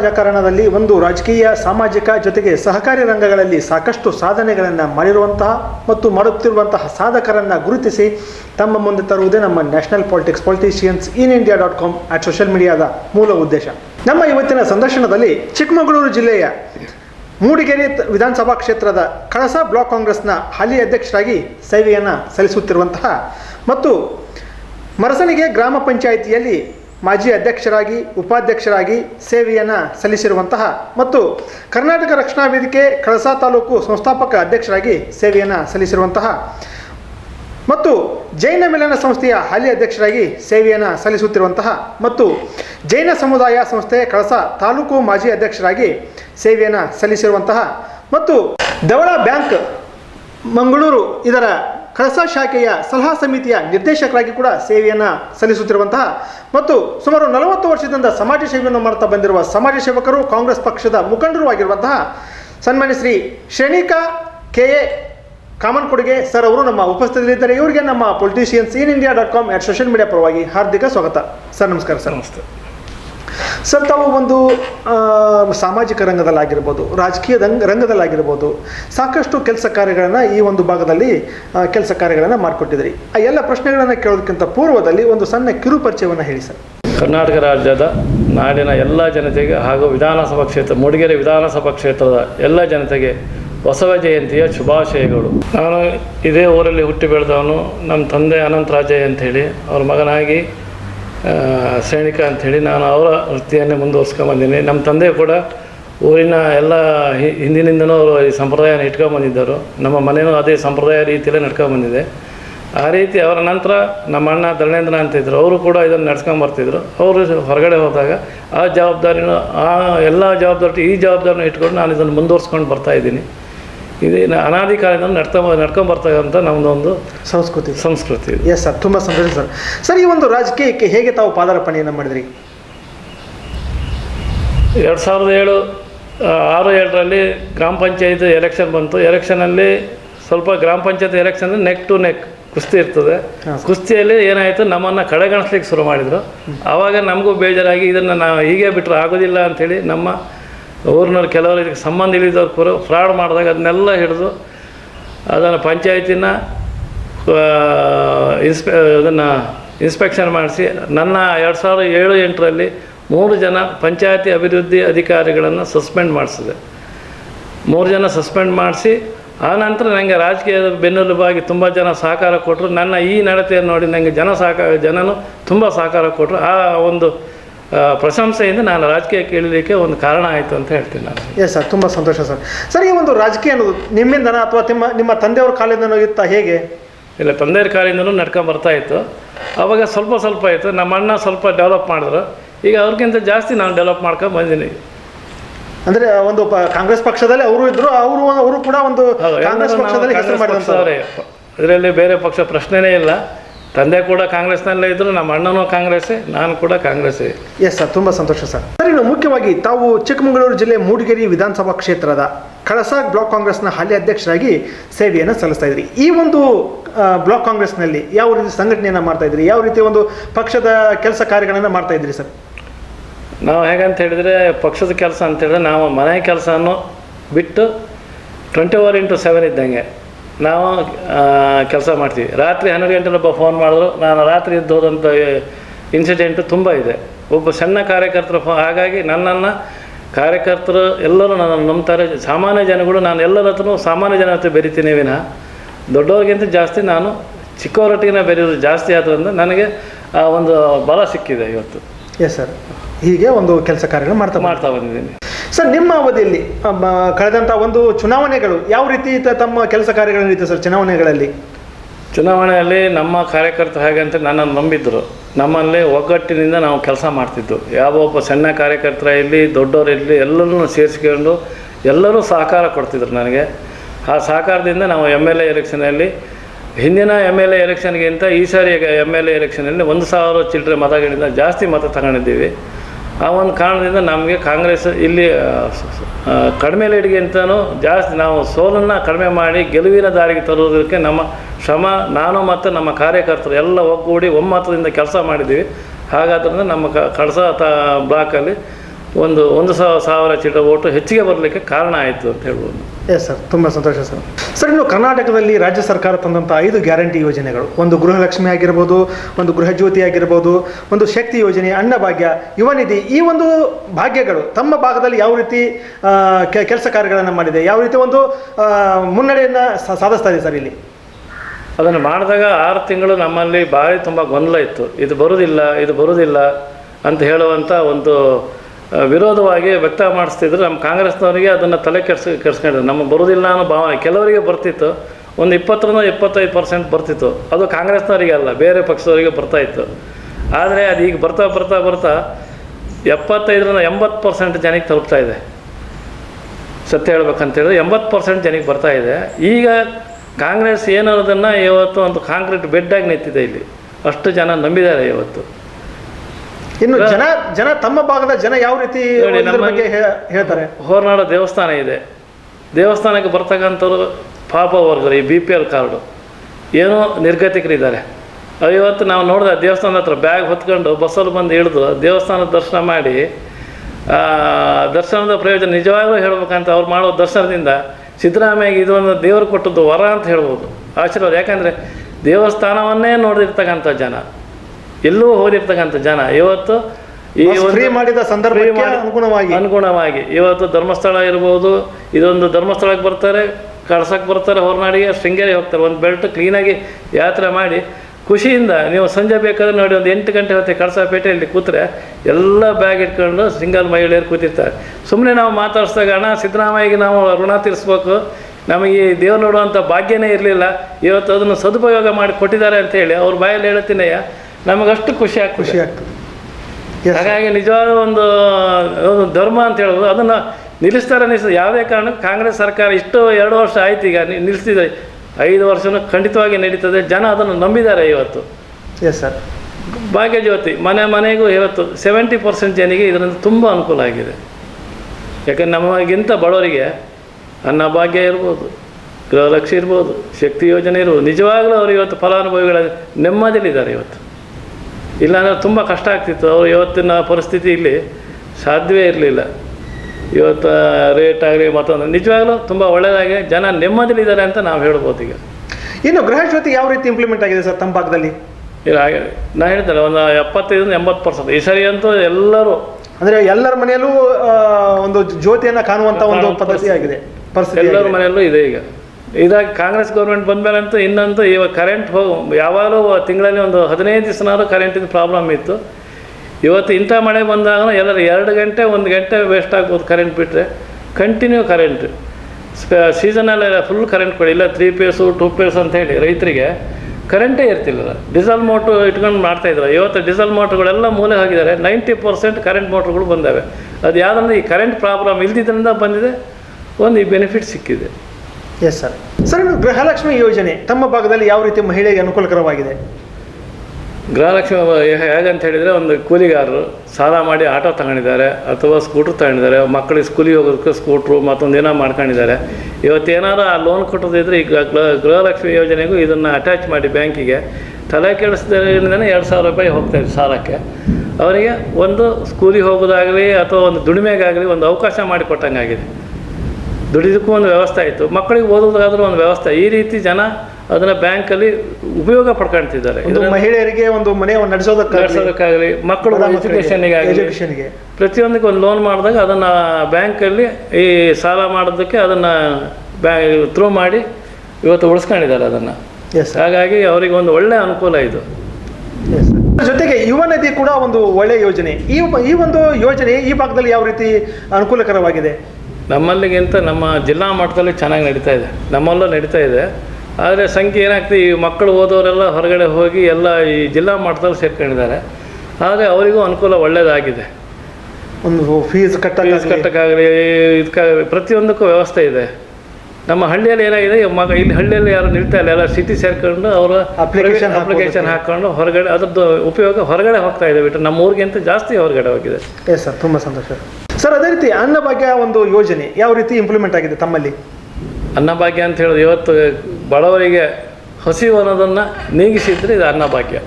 ರಾಜಕಾರಣದಲ್ಲಿ ಒಂದು ರಾಜಕೀಯ, ಸಾಮಾಜಿಕ ಜೊತೆಗೆ ಸಹಕಾರಿ ರಂಗಗಳಲ್ಲಿ ಸಾಕಷ್ಟು ಸಾಧನೆಗಳನ್ನು ಮಾಡಿರುವಂತಹ ಮತ್ತು ಮಾಡುತ್ತಿರುವಂತಹ ಸಾಧಕರನ್ನು ಗುರುತಿಸಿ ತಮ್ಮ ಮುಂದೆ ತರುವುದೇ ನಮ್ಮ national politics politicians in India dot com at social ಮೀಡಿಯಾದ ಮೂಲ ಉದ್ದೇಶ. ನಮ್ಮ ಇವತ್ತಿನ ಸಂದರ್ಶನದಲ್ಲಿ ಚಿಕ್ಕಮಗಳೂರು ಜಿಲ್ಲೆಯ ಮೂಡಿಗೆರೆ ವಿಧಾನಸಭಾ ಕ್ಷೇತ್ರದ ಕಳಸ ಬ್ಲಾಕ್ ಕಾಂಗ್ರೆಸ್ನ ಹಾಲಿ ಅಧ್ಯಕ್ಷರಾಗಿ ಸೇವೆಯನ್ನು ಸಲ್ಲಿಸುತ್ತಿರುವಂತಹ ಮತ್ತು ಮರಸನಿಗೆ ಗ್ರಾಮ ಪಂಚಾಯಿತಿಯಲ್ಲಿ ಮಾಜಿ ಅಧ್ಯಕ್ಷರಾಗಿ, ಉಪಾಧ್ಯಕ್ಷರಾಗಿ ಸೇವೆಯನ್ನು ಸಲ್ಲಿಸಿರುವಂತಹ ಮತ್ತು ಕರ್ನಾಟಕ ರಕ್ಷಣಾ ವೇದಿಕೆ ಕಳಸಾ ತಾಲೂಕು ಸಂಸ್ಥಾಪಕ ಅಧ್ಯಕ್ಷರಾಗಿ ಸೇವೆಯನ್ನು ಸಲ್ಲಿಸಿರುವಂತಹ ಮತ್ತು ಜೈನ ಮಿಲನ ಸಂಸ್ಥೆಯ ಹಾಲಿ ಅಧ್ಯಕ್ಷರಾಗಿ ಸೇವೆಯನ್ನು ಸಲ್ಲಿಸುತ್ತಿರುವಂತಹ ಮತ್ತು ಜೈನ ಸಮುದಾಯ ಸಂಸ್ಥೆ ಕಳಸ ತಾಲೂಕು ಮಾಜಿ ಅಧ್ಯಕ್ಷರಾಗಿ ಸೇವೆಯನ್ನು ಸಲ್ಲಿಸಿರುವಂತಹ ಮತ್ತು ದವಳ ಬ್ಯಾಂಕ್ ಮಂಗಳೂರು ಇದರ ಕಳಸ ಶಾಖೆಯ ಸಲಹಾ ಸಮಿತಿಯ ನಿರ್ದೇಶಕರಾಗಿ ಕೂಡ ಸೇವೆಯನ್ನು ಸಲ್ಲಿಸುತ್ತಿರುವಂತಹ ಮತ್ತು ಸುಮಾರು ನಲವತ್ತು ವರ್ಷದಿಂದ ಸಮಾಜ ಸೇವೆಯನ್ನು ಮಾಡ್ತಾ ಬಂದಿರುವ ಸಮಾಜ ಸೇವಕರು ಕಾಂಗ್ರೆಸ್ ಪಕ್ಷದ ಮುಖಂಡರು ಆಗಿರುವಂತಹ ಸನ್ಮಾನ್ಯ ಶ್ರೀ ಶ್ರೇಣಿಕಾ ಕೆ ಎ ಕಾಮನ್ ಕೊಡುಗೆ ಸರ್ ಅವರು ನಮ್ಮ ಉಪಸ್ಥಿತರಿದ್ದಾರೆ ಇವರಿಗೆ ನಮ್ಮ politicians in India dot com at social media ಪರವಾಗಿ ಹಾರ್ದಿಕ ಸ್ವಾಗತ. ಸರ್, ನಮಸ್ಕಾರ ಸರ್. ನಮಸ್ತೆ. ಸರ್, ತಾವು ಒಂದು ಸಾಮಾಜಿಕ ರಂಗದಲ್ಲಾಗಿರ್ಬೋದು, ರಾಜಕೀಯ ರಂಗ ರಂಗದಲ್ಲಾಗಿರ್ಬೋದು, ಸಾಕಷ್ಟು ಕೆಲಸ ಕಾರ್ಯಗಳನ್ನು ಈ ಒಂದು ಭಾಗದಲ್ಲಿ ಕೆಲಸ ಕಾರ್ಯಗಳನ್ನು ಮಾಡಿಕೊಟ್ಟಿದ್ರಿ. ಆ ಎಲ್ಲ ಪ್ರಶ್ನೆಗಳನ್ನು ಕೇಳೋದಕ್ಕಿಂತ ಪೂರ್ವದಲ್ಲಿ ಒಂದು ಸಣ್ಣ ಕಿರು ಪರಿಚಯವನ್ನು ಹೇಳಿ ಸರ್. ಕರ್ನಾಟಕ ರಾಜ್ಯದ ನಾಡಿನ ಎಲ್ಲ ಜನತೆಗೆ ಹಾಗೂ ವಿಧಾನಸಭಾ ಕ್ಷೇತ್ರ, ಮೂಡಿಗೆರೆ ವಿಧಾನಸಭಾ ಕ್ಷೇತ್ರದ ಎಲ್ಲ ಜನತೆಗೆ ಬಸವ ಜಯಂತಿಯ ಶುಭಾಶಯಗಳು. ನಾನು ಇದೇ ಊರಲ್ಲಿ ಹುಟ್ಟಿ ಬೆಳೆದವನು, ನಮ್ಮ ತಂದೆ ಅನಂತರಾಜಯ್ಯ ಅಂತೇಳಿ ಅವ್ರ ಮಗನಾಗಿ ಸೈನಿಕ ಅಂಥೇಳಿ ನಾನು ಅವರ ವೃತ್ತಿಯನ್ನೇ ಮುಂದುವರ್ಸ್ಕೊಂಬಂದಿನಿ ನಮ್ಮ ತಂದೆ ಕೂಡ ಊರಿನ ಎಲ್ಲ ಹಿಂದಿನಿಂದನೂ ಅವರು ಈ ಸಂಪ್ರದಾಯನ ಇಟ್ಕೊಂಬಂದಿದ್ದರು ನಮ್ಮ ಮನೆಯೂ ಅದೇ ಸಂಪ್ರದಾಯ ರೀತಿಯಲ್ಲೇ ನಡ್ಕೊಂಬಂದಿದೆ ಆ ರೀತಿ ಅವರ ನಂತರ ನಮ್ಮ ಅಣ್ಣ ಧರಣೇಂದ್ರ ಅಂತಿದ್ರು ಅವರು ಕೂಡ ಇದನ್ನು ನಡ್ಸ್ಕೊಂಬರ್ತಿದ್ರು ಅವರು ಹೊರಗಡೆ ಹೋದಾಗ ಆ ಜವಾಬ್ದಾರಿನೂ, ಆ ಎಲ್ಲ ಜವಾಬ್ದಾರಿ ಈ ಜವಾಬ್ದಾರಿನ ಇಟ್ಕೊಂಡು ನಾನು ಇದನ್ನು ಮುಂದುವರ್ಸ್ಕೊಂಡು ಬರ್ತಾ ಇದ್ದೀನಿ ಇದು ಅನಾದಿ ಕಾಲದಿಂದ ನಡ್ಕೊ ನಡ್ಕೊಂಬರ್ತಕ್ಕಂಥ ನಮ್ಮದೊಂದು ಸಂಸ್ಕೃತಿ. ಸಂಸ್ಕೃತಿ ಇದು. ಎಸ್ ಸರ್ ತುಂಬ ಸಂತೋಷ ಸರ್. ಸರ್ ಈ ಒಂದು ರಾಜಕೀಯಕ್ಕೆ ಹೇಗೆ ತಾವು ಪಾದಾರ್ಪಣೆಯನ್ನು ಮಾಡಿದ್ರಿ? ಎರಡು ಸಾವಿರದ ಏಳು ಆರು ಏಳರಲ್ಲಿ ಗ್ರಾಮ ಪಂಚಾಯತ್ ಎಲೆಕ್ಷನ್ ಬಂತು. ಎಲೆಕ್ಷನಲ್ಲಿ ಸ್ವಲ್ಪ ಗ್ರಾಮ panchayat election neck to neck ಕುಸ್ತಿ ಇರ್ತದೆ. ಕುಸ್ತಿಯಲ್ಲಿ ಏನಾಯಿತು ನಮ್ಮನ್ನು ಕಡೆಗಣಿಸ್ಲಿಕ್ಕೆ ಶುರು ಮಾಡಿದರು. ಆವಾಗ ನಮಗೂ ಬೇಜಾರಾಗಿ ಇದನ್ನು ನಾವು ಹೀಗೆ ಬಿಟ್ಟರೆ ಆಗೋದಿಲ್ಲ ಅಂಥೇಳಿ ನಮ್ಮ ಊರಿನವ್ರು ಕೆಲವರು ಇದಕ್ಕೆ ಸಂಬಂಧ ಇಲ್ಲಿದ್ದವ್ರು ಕೂಡ ಫ್ರಾಡ್ ಮಾಡಿದಾಗ ಅದನ್ನೆಲ್ಲ ಹಿಡಿದು ಅದನ್ನು ಪಂಚಾಯತಿನ ಇನ್ಸ್ಪೆ ಅದನ್ನು ಇನ್ಸ್ಪೆಕ್ಷನ್ ಮಾಡಿಸಿ ನನ್ನ ಎರಡು ಸಾವಿರದ ಏಳು ಎಂಟರಲ್ಲಿ ಮೂರು ಜನ ಪಂಚಾಯತಿ ಅಭಿವೃದ್ಧಿ ಅಧಿಕಾರಿಗಳನ್ನು ಸಸ್ಪೆಂಡ್ ಮಾಡಿಸಿದೆ. ಮೂರು ಜನ ಸಸ್ಪೆಂಡ್ ಮಾಡಿಸಿ, ಆ ನಂತರ ನನಗೆ ರಾಜಕೀಯದ ಬೆನ್ನೆಲುಬಾಗಿ ತುಂಬ ಜನ ಸಹಕಾರ ಕೊಟ್ಟರು ನನ್ನ ಈ ನಡತೆಯನ್ನು ನೋಡಿ ನನಗೆ ಜನ ಸಹಕಾರ ಜನನು ತುಂಬ ಸಹಕಾರ ಕೊಟ್ಟರು ಆ ಒಂದು ಪ್ರಶಂಸೆಯಿಂದ ನಾನು ರಾಜಕೀಯ ಕೇಳಲಿಕ್ಕೆ ಒಂದು ಕಾರಣ ಆಯಿತು ಅಂತ ಹೇಳ್ತೀನಿ ನಾನು. ಎಸ್ ಸರ್ ತುಂಬ ಸಂತೋಷ ಸರ್ ಸರ್ ಈ ಒಂದು ರಾಜಕೀಯ ಅನ್ನೋದು ನಿಮ್ಮಿಂದನ ಅಥವಾ ನಿಮ್ಮ ನಿಮ್ಮ ತಂದೆಯವ್ರ ಕಾಲದಿಂದನೋ ಇತ್ತ ಹೇಗೆ? ಇಲ್ಲ ತಂದೆಯವ್ರ ಕಾಲಿಂದಲೂ ನಡ್ಕೊಂಡು ಬರ್ತಾ ಇತ್ತು. ಅವಾಗ ಸ್ವಲ್ಪ ಸ್ವಲ್ಪ ಆಯಿತು ನಮ್ಮ ಅಣ್ಣ ಸ್ವಲ್ಪ ಡೆವಲಪ್ ಮಾಡಿದ್ರು. ಈಗ ಅವ್ರಿಗಿಂತ ಜಾಸ್ತಿ ನಾನು ಡೆವಲಪ್ ಮಾಡ್ಕೊಂಡು ಬಂದೀನಿ. ಅಂದ್ರೆ ಒಂದು ಕಾಂಗ್ರೆಸ್ ಪಕ್ಷದಲ್ಲಿ ಅವರು ಇದ್ದರು ಅವರು ಅವರು ಕೂಡ ಒಂದು ಕಾಂಗ್ರೆಸ್ ಪಕ್ಷದಲ್ಲಿ ಹೆಸರು ಮಾಡಿದಂಥವ್ರೆ. ಇದರಲ್ಲಿ ಬೇರೆ ಪಕ್ಷ ಪ್ರಶ್ನೆನೇ ಇಲ್ಲ. ತಂದೆ ಕೂಡ ಕಾಂಗ್ರೆಸ್ನಲ್ಲೇ ಇದ್ದರು ನಮ್ಮ ಅಣ್ಣನೂ ಕಾಂಗ್ರೆಸ್ಸೇ ನಾನು ಕೂಡ ಕಾಂಗ್ರೆಸ್ಸೇ. ಎಸ್ ಸರ್ ತುಂಬ ಸಂತೋಷ ಸರ್. ಸರ್ ಇನ್ನು ಮುಖ್ಯವಾಗಿ ತಾವು ಚಿಕ್ಕಮಗಳೂರು ಜಿಲ್ಲೆ ಮೂಡಿಗೆರೆ ವಿಧಾನಸಭಾ ಕ್ಷೇತ್ರದ ಕಳಸಾ ಬ್ಲಾಕ್ ಕಾಂಗ್ರೆಸ್ನ ಹಾಲಿ ಅಧ್ಯಕ್ಷರಾಗಿ ಸೇವೆಯನ್ನು ಸಲ್ಲಿಸ್ತಾ ಇದ್ರಿ. ಈ ಒಂದು ಆ, ಬ್ಲಾಕ್ ಕಾಂಗ್ರೆಸ್ನಲ್ಲಿ ಯಾವ ರೀತಿ ಸಂಘಟನೆಯನ್ನು ಮಾಡ್ತಾ ಇದ್ರಿ? ಯಾವ ರೀತಿ ಒಂದು ಪಕ್ಷದ ಕೆಲಸ ಕಾರ್ಯಗಳನ್ನು ಮಾಡ್ತಾ ಇದ್ರಿ ಸರ್? ನಾವು ಹೇಗಂತ ಹೇಳಿದರೆ ಪಕ್ಷದ ಕೆಲಸ ಅಂತ ಹೇಳಿದ್ರೆ ನಾವು ಮನೆ ಕೆಲಸವನ್ನು ಬಿಟ್ಟು ಟ್ವೆಂಟಿ ಫೋರ್ ಇಂಟು ಸೆವೆನ್ ಇದ್ದಂಗೆ. ನಾವು ಕೆಲಸ ಮಾಡ್ತೀವಿ. ರಾತ್ರಿ ಹನ್ನೆರಡು ಗಂಟೆ ಒಬ್ಬ ಫೋನ್ ಮಾಡಿದ್ರು ನಾನು ರಾತ್ರಿ ಎದ್ದು ಹೋದಂಥ ಇನ್ಸಿಡೆಂಟು ತುಂಬ ಇದೆ. ಒಬ್ಬ ಸಣ್ಣ ಕಾರ್ಯಕರ್ತರು ಫೋ ಹಾಗಾಗಿ ನನ್ನನ್ನು ಕಾರ್ಯಕರ್ತರು ಎಲ್ಲರೂ ನನ್ನನ್ನು ನಂಬ್ತಾರೆ. ಸಾಮಾನ್ಯ ಜನಗಳು ನಾನು ಎಲ್ಲರ ಹತ್ರನೂ ಸಾಮಾನ್ಯ ಜನ ಹತ್ರ ಬೆರಿತೀನಿ ವಿನ. ದೊಡ್ಡವ್ರಿಗಿಂತ ಜಾಸ್ತಿ ನಾನು ಚಿಕ್ಕವರೊಟ್ಟಿಗೆ ಬೆರೆಯೋದು ಜಾಸ್ತಿ ಆದ್ದರಿಂದ ನನಗೆ ಆ ಒಂದು ಬಲ ಸಿಕ್ಕಿದೆ ಇವತ್ತು. ಎಸ್ ಸರ್ ಹೀಗೆ ಒಂದು ಕೆಲಸ ಕಾರ್ಯಗಳು ಮಾಡ್ತಾ ಮಾಡ್ತಾ ಬಂದಿದ್ದೀನಿ. ಸರ್, ನಿಮ್ಮ ಅವಧಿಯಲ್ಲಿ ಕಳೆದಂಥ ಒಂದು ಚುನಾವಣೆಗಳು ಯಾವ ರೀತಿ ತಮ್ಮ ಕೆಲಸ ಕಾರ್ಯಗಳು ನಡೀತದೆ ಸರ್, ಚುನಾವಣೆಗಳಲ್ಲಿ? ಚುನಾವಣೆಯಲ್ಲಿ ನಮ್ಮ ಕಾರ್ಯಕರ್ತರು ಹೇಗೆ ಅಂತ ನನ್ನನ್ನು ನಂಬಿದ್ರು. ನಮ್ಮಲ್ಲಿ ಒಗ್ಗಟ್ಟಿನಿಂದ ನಾವು ಕೆಲಸ ಮಾಡ್ತಿದ್ದು. ಯಾವ ಒಬ್ಬ ಸಣ್ಣ ಕಾರ್ಯಕರ್ತರ ಇರಲಿ ದೊಡ್ಡವರಿರಲಿ ಎಲ್ಲರನ್ನೂ ಸೇರಿಸಿಕೊಂಡು ಎಲ್ಲರೂ ಸಹಕಾರ ಕೊಡ್ತಿದ್ರು ನನಗೆ. ಆ ಸಹಕಾರದಿಂದ ನಾವು ಎಂ ಎಲ್ ಎ ಎಲೆಕ್ಷನಲ್ಲಿ ಹಿಂದಿನ ಎಂ ಎಲ್ ಎ ಎಲೆಕ್ಷನ್ಗಿಂತ ಈ ಸಾರಿ ಎಂ ಎಲ್ ಎ ಎಲೆಕ್ಷನಲ್ಲಿ ಒಂದು ಸಾವಿರ ಚಿಲ್ಲರೆ ಮತಗಳಿಂದ ಜಾಸ್ತಿ ಮತ ತಗೊಂಡಿದ್ದೀವಿ. ಆ ಒಂದು ಕಾರಣದಿಂದ ನಮಗೆ ಕಾಂಗ್ರೆಸ್ ಇಲ್ಲಿ ಕಡಿಮೆ ಲೀಡ್ಗಿಂತನೂ ಜಾಸ್ತಿ ನಾವು ಸೋಲನ್ನು ಕಡಿಮೆ ಮಾಡಿ ಗೆಲುವಿನ ದಾರಿಗೆ ತರುವುದಕ್ಕೆ ನಮ್ಮ ಶ್ರಮ, ನಾನು ಮತ್ತು ನಮ್ಮ ಕಾರ್ಯಕರ್ತರು ಎಲ್ಲ ಒಗ್ಗೂಡಿ ಒಮ್ಮತದಿಂದ ಕೆಲಸ ಮಾಡಿದ್ದೀವಿ. ಹಾಗಾದ್ರಿಂದ ನಮ್ಮ ಕ, ಕಳಸ ತ, ಬ್ಲಾಕಲ್ಲಿ ಒಂದು ಒಂದು ಸಾವಿರ ಸಾವಿರ ಚೀಟ ಓಟು ಹೆಚ್ಚಿಗೆ ಬರಲಿಕ್ಕೆ ಕಾರಣ ಆಯಿತು ಅಂತ ಹೇಳ್ಬೋದು. ಎಸ್ ಸರ್ ತುಂಬ ಸಂತೋಷ ಸರ್ ಸರ್ ಇನ್ನು ಕರ್ನಾಟಕದಲ್ಲಿ ರಾಜ್ಯ ಸರ್ಕಾರ ತಂದಂಥ ಐದು ಗ್ಯಾರಂಟಿ ಯೋಜನೆಗಳು. ಒಂದು ಗೃಹಲಕ್ಷ್ಮಿ ಆಗಿರ್ಬೋದು ಒಂದು ಗೃಹ ಜ್ಯೋತಿ ಆಗಿರ್ಬೋದು ಒಂದು ಶಕ್ತಿ ಯೋಜನೆ ಅನ್ನಭಾಗ್ಯ ಯುವ ನಿಧಿ ಈ ಒಂದು ಭಾಗ್ಯಗಳು ತಮ್ಮ ಭಾಗದಲ್ಲಿ ಯಾವ ರೀತಿ ಕೆಲಸ ಕಾರ್ಯಗಳನ್ನು ಮಾಡಿದೆ ಯಾವ ರೀತಿ ಒಂದು ಮುನ್ನಡೆಯನ್ನು ಸಾಧಿಸ್ತಾ ಇದೆ ಸರ್ ಇಲ್ಲಿ? ಅದನ್ನು ಮಾಡಿದಾಗ ಆರು ತಿಂಗಳು ನಮ್ಮಲ್ಲಿ ಭಾರಿ ತುಂಬ ಗೊಂದಲ ಇತ್ತು. ಇದು ಬರುವುದಿಲ್ಲ ಇದು ಬರುವುದಿಲ್ಲ ಅಂತ ಹೇಳುವಂಥ ಒಂದು ವಿರೋಧವಾಗಿ ವ್ಯಕ್ತ ಮಾಡಿಸ್ತಿದ್ರು. ನಮ್ಮ ಕಾಂಗ್ರೆಸ್ನವರಿಗೆ ಅದನ್ನು ತಲೆ ಕೆಡ್ಸ್, ಕೆಡ್ಸ್ಕೊಂಡಿದ್ರು. ನಮಗೆ ಬರೋದಿಲ್ಲ ಅನ್ನೋ ಭಾವನೆ. ಕೆಲವರಿಗೆ ಬರ್ತಿತ್ತು. ಒಂದು ಇಪ್ಪತ್ತರಿಂದ ಇಪ್ಪತ್ತೈದು ಪರ್ಸೆಂಟ್ ಬರ್ತಿತ್ತು. ಅದು ಕಾಂಗ್ರೆಸ್ನವರಿಗೆ ಅಲ್ಲ, ಬೇರೆ ಪಕ್ಷದವರಿಗೆ ಬರ್ತಾ ಇತ್ತು. ಆದರೆ ಅದು ಈಗ ಬರ್ತಾ ಬರ್ತಾ ಬರ್ತಾ ಎಪ್ಪತ್ತೈದರಿಂದ ಎಂಬತ್ತು ಪರ್ಸೆಂಟ್ ಜನಕ್ಕೆ ತಲುಪ್ತಾ ಇದೆ. ಸತ್ಯ ಹೇಳ್ಬೇಕಂತೇಳಿದ್ರೆ ಎಂಬತ್ತು ಪರ್ಸೆಂಟ್ ಜನಕ್ಕೆ ಬರ್ತಾ ಇದೆ. ಈಗ ಕಾಂಗ್ರೆಸ್ ಏನನ್ನೋದನ್ನು ಇವತ್ತು ಒಂದು ಕಾಂಕ್ರೀಟ್ ಬೆಡ್ಡಾಗಿ ನಿಂತಿದೆ ಇಲ್ಲಿ. ಅಷ್ಟು ಜನ ನಂಬಿದ್ದಾರೆ ಇವತ್ತು. ಇನ್ನು ಜನ ಜನ ತಮ್ಮ ಭಾಗದ ಜನ ಯಾವ ರೀತಿ ಬಗ್ಗೆ ಹೇಳ್ತಾರೆ? ಹೊರನಾಡು ದೇವಸ್ಥಾನ ಇದೆ. ದೇವಸ್ಥಾನಕ್ಕೆ ಬರ್ತಕ್ಕಂಥವ್ರು ಪಾಪ ವರ್ಗರು ಈ ಬಿ ಪಿ ಎಲ್ ಕಾರ್ಡು. ಏನೋ ನಿರ್ಗತಿಕರಿದ್ದಾರೆ. ಇವತ್ತು ನಾವು ನೋಡಿದ ದೇವಸ್ಥಾನದ ಹತ್ರ ಬ್ಯಾಗ್ ಹೊತ್ಕೊಂಡು ಬಸ್ಸಲ್ಲಿ ಬಂದು ಇಳಿದು ದೇವಸ್ಥಾನದ ದರ್ಶನ ಮಾಡಿ ಆ, ದರ್ಶನದ ಪ್ರಯೋಜನ ನಿಜವಾಗ್ಲೂ ಹೇಳ್ಬೇಕಂತ ಅವ್ರು ಮಾಡೋ ದರ್ಶನದಿಂದ ಸಿದ್ದರಾಮಯ್ಯಗೆ ಇದೊಂದು ದೇವರು ಕೊಟ್ಟದ್ದು ವರ ಅಂತ ಹೇಳ್ಬೋದು. ಆಶೀರ್ವಾದ ಯಾಕಂದರೆ ದೇವಸ್ಥಾನವನ್ನೇ ನೋಡಿರ್ತಕ್ಕಂಥ ಜನ. ಎಲ್ಲೂ ಹೋಗಿರ್ತಕ್ಕಂಥ ಜನ. ಇವತ್ತು ಈ ಫ್ರೀ ಮಾಡಿದ ಸಂದರ್ಭಕ್ಕೆ ಅನುಗುಣವಾಗಿ. ಅನುಗುಣವಾಗಿ. ಇವತ್ತು ಧರ್ಮಸ್ಥಳ ಇರ್ಬೋದು ಇದೊಂದು ಧರ್ಮಸ್ಥಳಕ್ಕೆ ಬರ್ತಾರೆ ಕಳ್ಸಕ್ಕೆ ಬರ್ತಾರೆ ಹೊರನಾಡಿಗೆ ಶೃಂಗೇರಿ ಹೋಗ್ತಾರೆ. ಒಂದು ಬೆಲ್ಟ್ ಕ್ಲೀನಾಗಿ ಯಾತ್ರೆ ಮಾಡಿ ಖುಷಿಯಿಂದ ನೀವು ಸಂಜೆ ಬೇಕಾದ್ರೆ ನೋಡಿ ಒಂದು ಎಂಟು ಗಂಟೆ ಹೊತ್ತಿಗೆ ಕಳಸಪೇಟೆಯಲ್ಲಿ ಕೂತ್ರೆ ಎಲ್ಲ ಬ್ಯಾಗ್ ಇಟ್ಕೊಂಡು ಸಿಂಗಲ್ ಮಹಿಳೆಯರು ಕೂತಿರ್ತಾರೆ. ಸುಮ್ಮನೆ ನಾವು ಮಾತಾಡಿಸಿದಾಗ ಅಣ್ಣ ಸಿದ್ದರಾಮಯ್ಯಗೆ ನಾವು ಋಣ ತೀರಿಸ್ಬೇಕು. ನಮಗೆ ಈ ದೇವ್ರು ನೋಡುವಂಥ ಭಾಗ್ಯನೇ ಇರಲಿಲ್ಲ. ಇವತ್ತು ಅದನ್ನು ಸದುಪಯೋಗ ಮಾಡಿ ಕೊಟ್ಟಿದ್ದಾರೆ ಅಂತ ಹೇಳಿ ಅವ್ರ ಬಾಯಲ್ಲಿ ಹೇಳ್ತೀನಯ್ಯ ನಮಗಷ್ಟು ಖುಷಿ ಆಗ್ತದೆ. ಖುಷಿ ಆಗ್ತದೆ. ಹಾಗಾಗಿ ನಿಜವಾದ ಒಂದು ಧರ್ಮ ಅಂತ ಹೇಳ್ಬೋದು ಅದನ್ನು ನಿಲ್ಲಿಸ್ತಾರೆ ನಿಲ್ಲಿಸ್ ಯಾವುದೇ ಕಾರಣಕ್ಕೂ ಕಾಂಗ್ರೆಸ್ ಸರ್ಕಾರ ಇಷ್ಟು ಎರಡು ವರ್ಷ ಆಯ್ತು ಈಗ ನಿಲ್ಲಿಸ್ತಿದೆ ಐದು ವರ್ಷನೂ ಖಂಡಿತವಾಗಿ ನಡೀತದೆ. ಜನ ಅದನ್ನು ನಂಬಿದ್ದಾರೆ ಇವತ್ತು. ಎಸ್ ಸರ್ ಭಾಗ್ಯಜ್ಯೋತಿ ಮನೆ ಮನೆಗೂ ಇವತ್ತು ಸೆವೆಂಟಿ ಪರ್ಸೆಂಟ್ ಜನಿಗೆ ಇದರಿಂದ ತುಂಬ ಅನುಕೂಲ ಆಗಿದೆ. ಯಾಕಂದ್ರೆ ನಮಗಿಂತ ಬಡವರಿಗೆ ಅನ್ನ ಭಾಗ್ಯ ಇರ್ಬೋದು ಗೃಹಲಕ್ಷ್ಮಿ ಇರ್ಬೋದು ಶಕ್ತಿ ಯೋಜನೆ ಇರ್ಬೋದು. ನಿಜವಾಗ್ಲೂ ಅವರು ಇವತ್ತು ಫಲಾನುಭವಿಗಳ ನೆಮ್ಮದಿಲಿದ್ದಾರೆ ಇವತ್ತು. ಇಲ್ಲಾಂದರೆ ತುಂಬ ಕಷ್ಟ ಆಗ್ತಿತ್ತು. ಅವರು ಇವತ್ತಿನ ಪರಿಸ್ಥಿತಿ ಇಲ್ಲಿ ಸಾಧ್ಯವೇ ಇರಲಿಲ್ಲ. ಇವತ್ತು ರೇಟ್ ಆಗಲಿ ಮತ್ತೊಂದು. ನಿಜವಾಗ್ಲೂ ತುಂಬ ಒಳ್ಳೆಯದಾಗಿ ಜನ ನೆಮ್ಮದಿಲಿದ್ದಾರೆ ಅಂತ ನಾವು ಹೇಳ್ಬೋದು ಈಗ. ಇನ್ನು ಗೃಹ ಜ್ಯೋತಿ ಯಾವ ರೀತಿ ಇಂಪ್ಲಿಮೆಂಟ್ ಆಗಿದೆ ಸರ್ ತಮ್ಮ ಭಾಗದಲ್ಲಿ? ಇಲ್ಲ ಹಾಗೆ ನಾ ಹೇಳ್ತೇನೆ ಒಂದು ಎಪ್ಪತ್ತೈದರಿಂದ ಎಂಬತ್ತು ಪರ್ಸೆಂಟ್ ಈ ಸರಿ ಅಂತೂ ಎಲ್ಲರೂ ಅಂದರೆ ಎಲ್ಲರ ಮನೆಯಲ್ಲೂ ಒಂದು ಜ್ಯೋತಿಯನ್ನು ಕಾಣುವಂಥ ಒಂದು ಪದ್ಧತಿ ಆಗಿದೆ. ಪರಿಸ್ಥಿತಿ ಎಲ್ಲರ ಮನೆಯಲ್ಲೂ ಇದೆ ಈಗ. ಇದಾಗಿ ಕಾಂಗ್ರೆಸ್ ಗೌರ್ಮೆಂಟ್ ಬಂದಮೇಲಂತೂ ಇನ್ನಂತೂ ಇವಾಗ ಕರೆಂಟ್ ಹೋಗಿ ಯಾವಾಗಲೂ ತಿಂಗಳಲ್ಲಿ ಒಂದು ಹದಿನೈದು ದಿವಸನಾದ್ರೂ ಕರೆಂಟಿನ ಪ್ರಾಬ್ಲಮ್ ಇತ್ತು. ಇವತ್ತು ಇಂಥ ಮಳೆ ಬಂದಾಗ ಎಲ್ಲರೂ ಎರಡು ಗಂಟೆ, ಒಂದು ಗಂಟೆ ವೇಸ್ಟ್ ಆಗ್ಬೋದು ಕರೆಂಟ್ ಬಿಟ್ಟರೆ ಕಂಟಿನ್ಯೂ ಕರೆಂಟ್ ಸೀಸನಲ್ಲೆಲ್ಲ ಫುಲ್ ಕರೆಂಟ್ ಕೊಡಿ, ಇಲ್ಲ ತ್ರೀ ಪೇಸು ಟೂ ಪೇಸ್ ಅಂತ ಹೇಳಿ ರೈತರಿಗೆ ಕರೆಂಟೇ ಇರ್ತಿಲ್ಲ. ಡೀಸೆಲ್ ಮೋಟ್ರು ಇಟ್ಕೊಂಡು ಮಾಡ್ತಾಯಿದ್ರು ಇವತ್ತು ಡೀಸೆಲ್ ಮೋಟ್ರುಗಳೆಲ್ಲ ಮೂಲೆ ಹೋಗಿದ್ದಾರೆ ನೈಂಟಿ ಪರ್ಸೆಂಟ್ ಕರೆಂಟ್ ಮೋಟ್ರುಗಳು ಬಂದಾವೆ. ಅದು ಯಾವುದಂದ್ರೆ ಈ ಕರೆಂಟ್ ಪ್ರಾಬ್ಲಮ್ ಇಲ್ದಿದ್ದರಿಂದ ಬಂದಿದೆ, ಒಂದು ಈ ಬೆನಿಫಿಟ್ ಸಿಕ್ಕಿದೆ. ಎಸ್ ಸರ್ ಸರ್ ಇನ್ನು ಗೃಹಲಕ್ಷ್ಮಿ ಯೋಜನೆ ತಮ್ಮ ಭಾಗದಲ್ಲಿ ಯಾವ ರೀತಿ ಮಹಿಳೆಗೆ ಅನುಕೂಲಕರವಾಗಿದೆ? ಗೃಹಲಕ್ಷ್ಮಿ ಹೇಗಂತ ಹೇಳಿದರೆ ಒಂದು ಕೂಲಿಗಾರರು ಸಾಲ ಮಾಡಿ ಆಟೋ ತಗೊಂಡಿದ್ದಾರೆ ಅಥವಾ ಸ್ಕೂಟ್ರ್ ತಗೊಂಡಿದ್ದಾರೆ, ಮಕ್ಕಳಿಗೆ ಸ್ಕೂಲಿಗೆ ಹೋಗೋದಕ್ಕೆ ಸ್ಕೂಟ್ರು ಮತ್ತೊಂದು ಏನೋ ಮಾಡ್ಕೊಂಡಿದ್ದಾರೆ. ಇವತ್ತು ಏನಾದ್ರು ಆ ಲೋನ್ ಕೊಟ್ಟೋದಿದ್ರೆ ಈಗ ಗೃಹ- ಗೃಹಲಕ್ಷ್ಮಿ ಯೋಜನೆಗೂ ಇದನ್ನು ಅಟ್ಯಾಚ್ ಮಾಡಿ ಬ್ಯಾಂಕಿಗೆ. ತಲೆ ಕೆಡಿಸಿದ್ರಿಂದನೇ ಎರಡು ಸಾವಿರ ರೂಪಾಯಿ ಹೋಗ್ತಾಯಿದೆ ಸಾಲಕ್ಕೆ. ಅವರಿಗೆ ಒಂದು ಸ್ಕೂಲಿಗೆ ಹೋಗೋದಾಗಲಿ ಅಥವಾ ಒಂದು ದುಡಿಮೆಗಾಗಲಿ ಒಂದು ಅವಕಾಶ ಮಾಡಿಕೊಟ್ಟಂಗಾಗಿದೆ. ದುಡಿದಕ್ಕೂ ಒಂದು ವ್ಯವಸ್ಥೆ ಆಯಿತು. ಮಕ್ಕಳಿಗೆ ಓದೋದಾದ್ರೂ ಒಂದು ವ್ಯವಸ್ಥೆ. ಈ ರೀತಿ ಜನ ಅದನ್ನು ಬ್ಯಾಂಕಲ್ಲಿ ಉಪಯೋಗ ಪಡ್ಕೊಳ್ತಿದ್ದಾರೆ ಮಹಿಳೆಯರಿಗೆ ಒಂದು ಮನೆ ನಡೆಸೋದಕ್ಕಾಗಲಿ ಮಕ್ಕಳು ಎಜುಕೇಷನ್ಗೆ ಪ್ರತಿಯೊಂದಕ್ಕೆ ಒಂದು ಲೋನ್ ಮಾಡಿದಾಗ ಅದನ್ನು ಬ್ಯಾಂಕಲ್ಲಿ ಈ ಸಾಲ ಮಾಡೋದಕ್ಕೆ ಅದನ್ನು ಬ್ಯಾ ಥ್ರೂ ಮಾಡಿ ಇವತ್ತು ಉಳಿಸ್ಕೊಂಡಿದ್ದಾರೆ ಅದನ್ನು. ಹಾಗಾಗಿ ಅವರಿಗೆ ಒಂದು ಒಳ್ಳೆಯ ಅನುಕೂಲ ಇದು. ಜೊತೆಗೆ ಯುವ ನದಿ ಕೂಡ ಒಂದು ಒಳ್ಳೆಯ ಯೋಜನೆ. ಈ ಈ ಒಂದು ಯೋಜನೆ ಈ ಭಾಗದಲ್ಲಿ ಯಾವ ರೀತಿ ಅನುಕೂಲಕರವಾಗಿದೆ? ನಮ್ಮಲ್ಲಿಗಿಂತ ನಮ್ಮ ಜಿಲ್ಲಾ ಮಟ್ಟದಲ್ಲಿ ಚೆನ್ನಾಗಿ ನಡೀತಾ ಇದೆ. ನಮ್ಮಲ್ಲೂ ನಡೀತಾ ಇದೆ. ಆದರೆ ಸಂಖ್ಯೆ ಏನಾಗ್ತದೆ ಈ ಮಕ್ಕಳು ಓದೋರೆಲ್ಲ ಹೊರಗಡೆ ಹೋಗಿ ಎಲ್ಲ ಈ ಜಿಲ್ಲಾ ಮಟ್ಟದಲ್ಲಿ ಸೇರ್ಕೊಂಡಿದ್ದಾರೆ. ಆದರೆ ಅವರಿಗೂ ಅನುಕೂಲ ಒಳ್ಳೆಯದಾಗಿದೆ ಒಂದು ಫೀಸ್ ಫೀಸ್ ಕಟ್ಟೋಕ್ಕಾಗಲಿ ಇದಕ್ಕಾಗಲಿ ಪ್ರತಿಯೊಂದಕ್ಕೂ ವ್ಯವಸ್ಥೆ ಇದೆ. ನಮ್ಮ ಹಳ್ಳಿಯಲ್ಲಿ ಏನಾಗಿದೆ ಈ ಮಗ ಇಲ್ಲಿ ಹಳ್ಳಿಯಲ್ಲಿ ಯಾರು ನಿಲ್ತಾ ಇಲ್ಲ ಎಲ್ಲ ಸಿಟಿ ಸೇರ್ಕೊಂಡು ಅವರು ಅಪ್ಲಿಕೇಶನ್ ಅಪ್ಲಿಕೇಶನ್ ಹಾಕ್ಕೊಂಡು ಹೊರಗಡೆ ಅದರದ್ದು ಉಪಯೋಗ ಹೊರಗಡೆ ಹೋಗ್ತಾ ಇದೆ. ಬಿಟ್ಟು ನಮ್ಮ ಊರಿಗಿಂತ ಜಾಸ್ತಿ ಹೊರಗಡೆ ಹೋಗಿದೆ. ಎಸ್ ಸರ್ ತುಂಬ ಸಂತೋಷ. ಸರ್ ಅದೇ ರೀತಿ ಅನ್ನಭಾಗ್ಯ ಒಂದು ಯೋಜನೆ ಯಾವ ರೀತಿ ಇಂಪ್ಲಿಮೆಂಟ್ ಆಗಿದೆ ತಮ್ಮಲ್ಲಿ? ಅನ್ನಭಾಗ್ಯ ಅಂತ ಹೇಳಿದ್ರೆ ಇವತ್ತು ಬಡವರಿಗೆ ಹಸಿವು ಅನ್ನೋದನ್ನು ನೀಗಿಸಿದ್ರೆ ಇದು ಅನ್ನಭಾಗ್ಯ.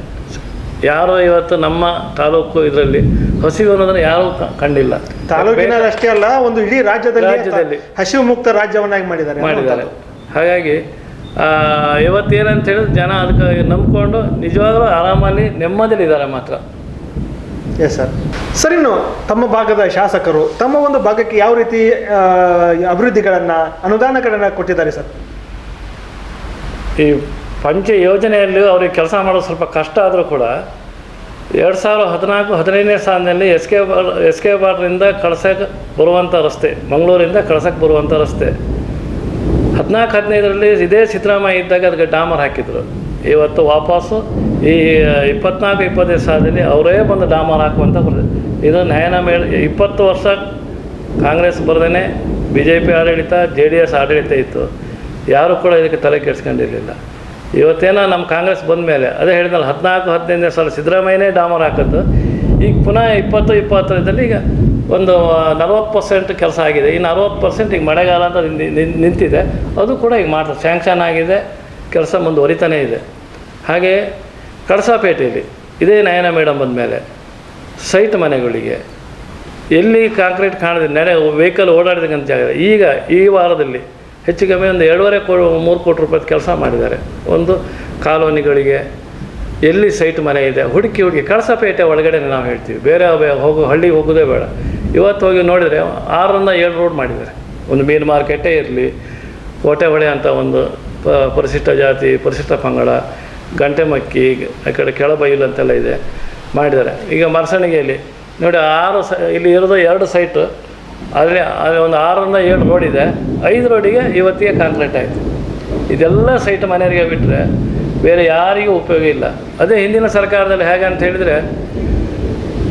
ಯಾರು ಇವತ್ತು ನಮ್ಮ ತಾಲೂಕು ಇದರಲ್ಲಿ ಹಸಿವು ಅನ್ನೋದನ್ನು ಯಾರೂ ಕಂಡಿಲ್ಲ. ತಾಲೂಕಿನಲ್ಲಿ ಅಷ್ಟೇ ಅಲ್ಲ ಒಂದು ಇಡೀ ರಾಜ್ಯದಲ್ಲಿ ರಾಜ್ಯದಲ್ಲಿ. ಹಸಿವು ಮುಕ್ತ ರಾಜ್ಯವನ್ನಾಗಿ ಮಾಡಿದ್ದಾರೆ ಮಾಡಿದ್ದಾರೆ. ಹಾಗಾಗಿ ಇವತ್ತೇನಂತ ಹೇಳಿದ್ರೆ ಜನ ಅದಕ್ಕೆ ನಂಬಿಕೊಂಡು ನಿಜವಾಗ್ಲೂ ಆರಾಮಲ್ಲಿ ನೆಮ್ಮದಿಲಿದ್ದಾರೆ ಮಾತ್ರ. ಎಸ್ ಸರ್ ಸರ್ ಇನ್ನು ತಮ್ಮ ಭಾಗದ ಶಾಸಕರು, ತಮ್ಮ ಒಂದು ಭಾಗಕ್ಕೆ ಯಾವ ರೀತಿ ಅಭಿವೃದ್ಧಿಗಳನ್ನು, ಅನುದಾನಗಳನ್ನು ಕೊಟ್ಟಿದ್ದಾರೆ ಸರ್? ಈ ಪಂಚ ಯೋಜನೆಯಲ್ಲಿ ಅವ್ರಿಗೆ ಕೆಲಸ ಮಾಡೋದು ಸ್ವಲ್ಪ ಕಷ್ಟ ಆದರೂ ಕೂಡ ಎರಡು ಸಾವಿರದ ಹದಿನಾಲ್ಕು, ಹದಿನೈದನೇ ಸಾಲಿನಲ್ಲಿ S K bar S K ಬಾರ್ನಿಂದ ಕಳ್ಸಕ್ಕೆ ಬರುವಂಥ ರಸ್ತೆ, ಮಂಗಳೂರಿಂದ ಕಳ್ಸಕ್ಕೆ ಬರುವಂಥ ರಸ್ತೆ. ಹದಿನಾಲ್ಕು, ಹದಿನೈದರಲ್ಲಿ ಇದೇ ಸಿದ್ದರಾಮಯ್ಯ ಇದ್ದಾಗ ಅದಕ್ಕೆ ಡಾಮರ್ ಹಾಕಿದ್ರು. ಇವತ್ತು ವಾಪಸ್ಸು ಈ ಇಪ್ಪತ್ನಾಲ್ಕು, ಇಪ್ಪತ್ತೈದು ಸಾಲದಲ್ಲಿ ಅವರೇ ಬಂದು ಡಾಮರ್ ಹಾಕುವಂತ ಬರ್ತದೆ ಇದು ನಯನ ಮೇಳ ಇಪ್ಪತ್ತು ವರ್ಷ ಕಾಂಗ್ರೆಸ್ ಬರದೇ ಬಿ ಜೆ ಪಿ ಆಡಳಿತ, ಜೆ ಡಿ ಎಸ್ ಆಡಳಿತ ಇತ್ತು. ಯಾರೂ ಕೂಡ ಇದಕ್ಕೆ ತಲೆ ಕೆಡಿಸ್ಕೊಂಡಿರಲಿಲ್ಲ. ಇವತ್ತೇನೋ ನಮ್ಮ ಕಾಂಗ್ರೆಸ್ ಬಂದ ಮೇಲೆ, ಅದೇ ಹೇಳಿದ್ನಲ್ಲ, ಹದಿನಾಲ್ಕು, ಹದಿನೈದನೇ ಸಾಲ ಸಿದ್ದರಾಮಯ್ಯನೇ ಡಾಮರ್ ಹಾಕಿದ್ದು. ಈಗ ಪುನಃ ಇಪ್ಪತ್ತು, ಇಪ್ಪತ್ತೈದರಲ್ಲಿ ಈಗ ಒಂದು ನಲ್ವತ್ತು ಪರ್ಸೆಂಟ್ ಕೆಲಸ ಆಗಿದೆ. ಈ ನಲ್ವತ್ತು ಪರ್ಸೆಂಟ್ ಈಗ ಮಳೆಗಾಲ ಅಂತ ನಿಂತಿ- ನಿಂತ್- ನಿಂತಿದೆ. ಅದು ಕೂಡ ಈಗ ಮಾಡ್ತಾರೆ ಸ್ಯಾಂಕ್ಷನ್ ಆಗಿದೆ, ಕೆಲಸ ಮುಂದುವರಿತಾನೇ ಇದೆ. ಹಾಗೆ ಕಳಸಾಪೇಟೆಯಲ್ಲಿ ಇದೇ ನಯನ ಮೇಡಮ್ ಬಂದಮೇಲೆ ಸೈಟ್ ಮನೆಗಳಿಗೆ. ಎಲ್ಲಿ ಕಾಂಕ್ರೀಟ್ ಕಾಣದೆ ನಡೆ ವೆಹಿಕಲ್ ಓಡಾಡಿದಂಥ ಜಾಗ ಈಗ ಈ ವಾರದಲ್ಲಿ ಹೆಚ್ಚು ಕಮ್ಮಿ ಒಂದು ಎರಡೂವರೆ ಕೋ, ಮೂರು ಕೋಟಿ ರೂಪಾಯಿ ಕೆಲಸ ಮಾಡಿದ್ದಾರೆ. ಒಂದು ಕಾಲೋನಿಗಳಿಗೆ ಎಲ್ಲಿ ಸೈಟ್ ಮನೆ ಇದೆ. ಹುಡುಕಿ ಹುಡುಕಿ ಕಳಸಪೇಟೆ ಒಳಗಡೆ ನಾವು ಹೇಳ್ತೀವಿ. ಬೇರೆ ಹೋಗೋ ಹಳ್ಳಿಗೆ ಹೋಗೋದೇ ಬೇಡ. ಇವತ್ತು ಹೋಗಿ ನೋಡಿದರೆ ಆರರಿಂದ ಏಳು ರೋಡ್ ಮಾಡಿದ್ದಾರೆ. ಒಂದು ಮೀನು ಮಾರ್ಕೆಟೇ ಇರಲಿ. ಕೋಟೆಹೊಳೆ ಅಂತ ಒಂದು ಪರಿಶಿಷ್ಟ ಜಾತಿ, ಪರಿಶಿಷ್ಟ ಪಂಗಡ ಗಂಟೆಮಕ್ಕಿ ಆ ಕಡೆ ಕೆಳಬೈಲು ಅಂತೆಲ್ಲ ಇದೆ ಮಾಡಿದ್ದಾರೆ. ಈಗ ಮರಸಣಿಗೆಯಲ್ಲಿ, ನೋಡಿ ಆರು ಸ, ಇಲ್ಲಿ ಇರೋದು ಎರಡು ಸೈಟು ಅದರಲ್ಲಿ ಅಲ್ಲಿ ಒಂದು ಆರರಿಂದ ಏಳು ರೋಡ್ ಇದೆ. ಐದು ರೋಡಿಗೆ ಇವತ್ತಿಗೆ ಕಾಂಕ್ರೀಟ್ ಆಯಿತು. ಇದೆಲ್ಲ ಸೈಟ್ ಮನೆಯವರಿಗೆ ಬಿಟ್ಟರೆ ಬೇರೆ ಯಾರಿಗೂ ಉಪಯೋಗ ಇಲ್ಲ. ಅದೇ ಹಿಂದಿನ ಸರ್ಕಾರದಲ್ಲಿ ಹೇಗೆ ಅಂತ ಹೇಳಿದರೆ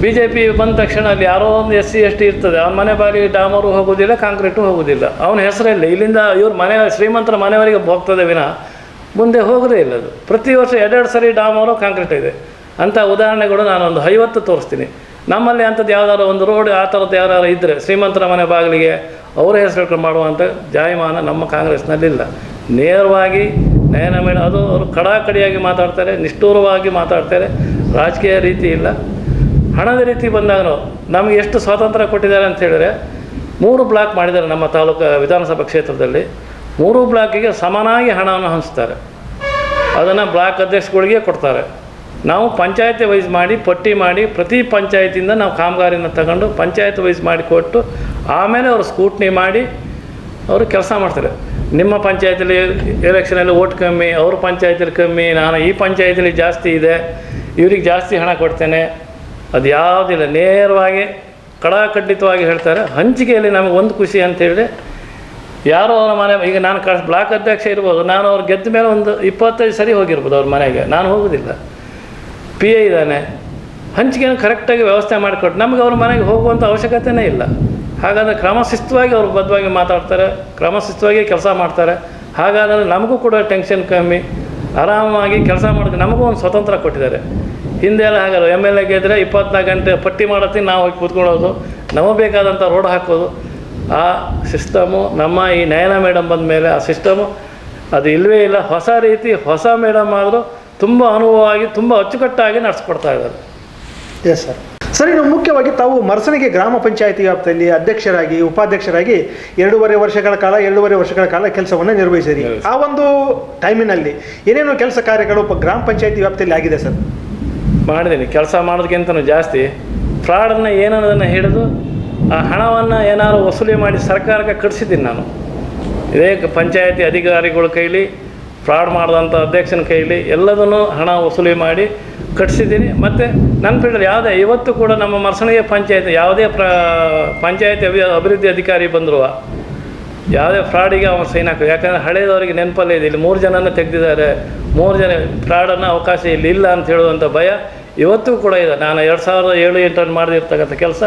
ಬಿ ಜೆ ಪಿ ಬಂದ ತಕ್ಷಣ ಅಲ್ಲಿ ಯಾರೋ ಒಂದು ಎಸ್ ಸಿ, ಎಸ್ ಟಿ ಇರ್ತದೆ. ಅವ್ನ ಮನೆ ಬಾರಿ ಡಾಮರು ಹೋಗೋದಿಲ್ಲ ಕಾಂಕ್ರೀಟು ಹೋಗೋದಿಲ್ಲ. ಅವನ ಹೆಸರಲ್ಲಿ ಇಲ್ಲಿಂದ ಇವ್ರ ಮನೆ, ಶ್ರೀಮಂತರ ಮನೆಯವರಿಗೆ ಹೋಗ್ತದೆ ವಿನ ಮುಂದೆ ಹೋಗದೇ ಇಲ್ಲ ಅದು. ಪ್ರತಿ ವರ್ಷ ಎರಡೆರಡು ಸರಿ ಡಾಮರು ಕಾಂಕ್ರೀಟ್ ಇದೆ. ಅಂಥ ಉದಾಹರಣೆಗಳು ನಾನು ಒಂದು ಐವತ್ತು ತೋರಿಸ್ತೀನಿ. ನಮ್ಮಲ್ಲಿ ಅಂಥದ್ದು ಯಾವ್ದಾದ್ರು ಒಂದು ರೋಡ್ ಆ ಥರದ್ದು ಯಾವ್ದಾದ್ರು ಇದ್ದರೆ ಶ್ರೀಮಂತರ ಮನೆ ಬಾಗಿಲಿಗೆ ಅವರ ಹೆಸರು ಮಾಡುವಂಥ ಜಾಯಮಾನ ನಮ್ಮ ಕಾಂಗ್ರೆಸ್ನಲ್ಲಿಲ್ಲ. ನೇರವಾಗಿ ನಯನ ಮೇಡ ಅದು ಅವರು ಕಡಾಕಡಿಯಾಗಿ ಮಾತಾಡ್ತಾರೆ, ನಿಷ್ಠೂರವಾಗಿ ಮಾತಾಡ್ತಾರೆ. ರಾಜಕೀಯ ರೀತಿ ಇಲ್ಲ. ಹಣದ ರೀತಿ ಬಂದಾಗಲೂ ನಮಗೆ ಎಷ್ಟು ಸ್ವಾತಂತ್ರ್ಯ ಕೊಟ್ಟಿದ್ದಾರೆ ಅಂತ ಹೇಳಿದರೆ ಮೂರು ಬ್ಲಾಕ್ ಮಾಡಿದ್ದಾರೆ ನಮ್ಮ ತಾಲೂಕು ವಿಧಾನಸಭಾ ಕ್ಷೇತ್ರದಲ್ಲಿ. ಮೂರು ಬ್ಲಾಕಿಗೆ ಸಮನಾಗಿ ಹಣವನ್ನು ಹಂಚ್ತಾರೆ. ಅದನ್ನು ಬ್ಲಾಕ್ ಅಧ್ಯಕ್ಷಗಳಿಗೆ ಕೊಡ್ತಾರೆ. ನಾವು ಪಂಚಾಯತಿ ವೈಸ್ ಮಾಡಿ, ಪಟ್ಟಿ ಮಾಡಿ, ಪ್ರತಿ ಪಂಚಾಯತಿಯಿಂದ ನಾವು ಕಾಮಗಾರಿನ ತಗೊಂಡು ಪಂಚಾಯತ್ ವೈಸ್ ಮಾಡಿ ಕೊಟ್ಟು, ಆಮೇಲೆ ಅವರು ಸ್ಕೂಟ್ನಿ ಮಾಡಿ ಅವರು ಕೆಲಸ ಮಾಡ್ತಾರೆ. ನಿಮ್ಮ ಪಂಚಾಯತಿಲಿ ಎಲೆಕ್ಷನಲ್ಲಿ ಓಟ್ ಕಮ್ಮಿ, ಅವ್ರ ಪಂಚಾಯತಿಲಿ ಕಮ್ಮಿ, ನಾನು ಈ ಪಂಚಾಯತಿಲಿ ಜಾಸ್ತಿ ಇದೆ, ಇವ್ರಿಗೆ ಜಾಸ್ತಿ ಹಣ ಕೊಡ್ತೇನೆ. ಅದು ಯಾವುದಿಲ್ಲ, ನೇರವಾಗಿ ಕಡಾಖಂಡಿತವಾಗಿ ಹೇಳ್ತಾರೆ. ಹಂಚಿಕೆಯಲ್ಲಿ ನಮಗೆ ಒಂದು ಖುಷಿ ಅಂತ ಹೇಳಿದ್ರೆ ಯಾರೋ ಅವರ ಮನೆ, ಈಗ ನಾನು ಕ ಬ್ಲಾಕ್ ಅಧ್ಯಕ್ಷ ಇರ್ಬೋದು, ನಾನು ಅವ್ರು ಗೆದ್ದ ಮೇಲೆ ಒಂದು ಇಪ್ಪತ್ತೈದು ಸರಿ ಹೋಗಿರ್ಬೋದು ಅವ್ರ ಮನೆಗೆ. ನಾನು ಹೋಗೋದಿಲ್ಲ. ಪಿ ಎ ಇದ್ದಾನೆ. ಹಂಚಿಕೆಯನ್ನು ಕರೆಕ್ಟಾಗಿ ವ್ಯವಸ್ಥೆ ಮಾಡಿಕೊಟ್ಟು ನಮಗೆ ಅವ್ರ ಮನೆಗೆ ಹೋಗುವಂಥ ಅವಶ್ಯಕತೆಯೇ ಇಲ್ಲ. ಹಾಗಾದರೆ ಕ್ರಮಶಿಸ್ತವಾಗಿ ಅವರು ಬದ್ಧವಾಗಿ ಮಾತಾಡ್ತಾರೆ ಕ್ರಮಶಿಸ್ತವಾಗಿ ಕೆಲಸ ಮಾಡ್ತಾರೆ. ಹಾಗಾದರೆ ನಮಗೂ ಕೂಡ ಟೆನ್ಷನ್ ಕಮ್ಮಿ. ಆರಾಮಾಗಿ ಕೆಲಸ ಮಾಡಿದ್ರೆ ನಮಗೂ ಒಂದು ಸ್ವತಂತ್ರ ಕೊಟ್ಟಿದ್ದಾರೆ. ಹಿಂದೆ ಎಲ್ಲ ಹಾಗಲ್ಲ ಎಂ ಎಲ್ ಎ ಗೆದ್ದರೆ ಇಪ್ಪತ್ನಾಲ್ಕು ಗಂಟೆ ಪಟ್ಟಿ ಮಾಡತ್ತೀನಿ, ನಾವು ಹೋಗಿ ಕೂತ್ಕೊಳ್ಳೋದು. ನಮಗೆ ಬೇಕಾದಂಥ ರೋಡ್ ಹಾಕೋದು. ಆ ಸಿಸ್ಟಮು ನಮ್ಮ ಈ ನಯನ ಮೇಡಮ್ ಬಂದ ಮೇಲೆ ಆ ಸಿಸ್ಟಮು ಅದು ಇಲ್ಲವೇ ಇಲ್ಲ. ಹೊಸ ರೀತಿ ಹೊಸ ಮೇಡಮ್ ಆದರೂ ತುಂಬ ಅನುಭವವಾಗಿ ತುಂಬ ಅಚ್ಚುಕಟ್ಟಾಗಿ ನಡೆಸ್ಕೊಡ್ತಾ ಇದ್ದಾರೆ. ಎಸ್ ಸರ್ ಸರ್ ಇನ್ನು ಮುಖ್ಯವಾಗಿ ತಾವು ಮರಸಣಿಗೆ ಗ್ರಾಮ ಪಂಚಾಯಿತಿ ವ್ಯಾಪ್ತಿಯಲ್ಲಿ ಅಧ್ಯಕ್ಷರಾಗಿ ಉಪಾಧ್ಯಕ್ಷರಾಗಿ ಎರಡೂವರೆ ವರ್ಷಗಳ ಕಾಲ ಎರಡೂವರೆ ವರ್ಷಗಳ ಕಾಲ ಕೆಲಸವನ್ನು ನಿರ್ವಹಿಸಿರಿ. ಆ ಒಂದು ಟೈಮಿನಲ್ಲಿ ಏನೇನು ಕೆಲಸ ಕಾರ್ಯಗಳು ಗ್ರಾಮ ಪಂಚಾಯಿತಿ ವ್ಯಾಪ್ತಿಯಲ್ಲಿ ಆಗಿದೆ ಸರ್ ಮಾಡಿದ್ದೀನಿ. ಕೆಲಸ ಮಾಡೋದಕ್ಕಿಂತನೂ ಜಾಸ್ತಿ. ಫ್ರಾಡನ್ನು ಏನನ್ನೋದನ್ನು ಹಿಡಿದು ಆ ಹಣವನ್ನು ಏನಾದ್ರು ವಸೂಲಿ ಮಾಡಿ ಸರ್ಕಾರಕ್ಕೆ ಕಟ್ಸಿದ್ದೀನಿ ನಾನು. ಇದೇ ಪಂಚಾಯತಿ ಅಧಿಕಾರಿಗಳ ಕೈಲಿ, ಫ್ರಾಡ್ ಮಾಡಿದಂಥ ಅಧ್ಯಕ್ಷನ ಕೈಲಿ ಎಲ್ಲದನ್ನು ಹಣ ವಸೂಲಿ ಮಾಡಿ ಕಟ್ಸಿದ್ದೀನಿ. ಮತ್ತು ನನ್ನ ಫೀಲ್ಡಲ್ಲಿ ಯಾವುದೇ, ಇವತ್ತು ಕೂಡ ನಮ್ಮ ಮರ್ಸಣಿಗೆ ಪಂಚಾಯತ್ ಯಾವುದೇ ಪ್ರ, ಪಂಚಾಯತಿ ಅಭಿ, ಅಭಿವೃದ್ಧಿ ಅಧಿಕಾರಿ ಬಂದರೂ. ಯಾವುದೇ ಫ್ರಾಡಿಗೆ ಅವನು ಸೈನ್ ಹಾಕೋ, ಯಾಕಂದರೆ ಹಳೆಯದವರಿಗೆ ನೆನಪಲ್ಲೇ ಇದೆ. ಇಲ್ಲಿ ಮೂರು ಜನನ ತೆಗೆದಿದ್ದಾರೆ. ಮೂರು ಜನ ಫ್ರಾಡನ್ನು ಅವಕಾಶ ಇಲ್ಲಿ ಇಲ್ಲ ಅಂತ ಹೇಳುವಂಥ ಭಯ ಇವತ್ತು ಕೂಡ ಇದೆ. ನಾನು ಎರಡು ಸಾವಿರದ ಏಳು ಎಂಟರಲ್ಲಿ ಮಾಡಿರ್ತಕ್ಕಂಥ ಕೆಲಸ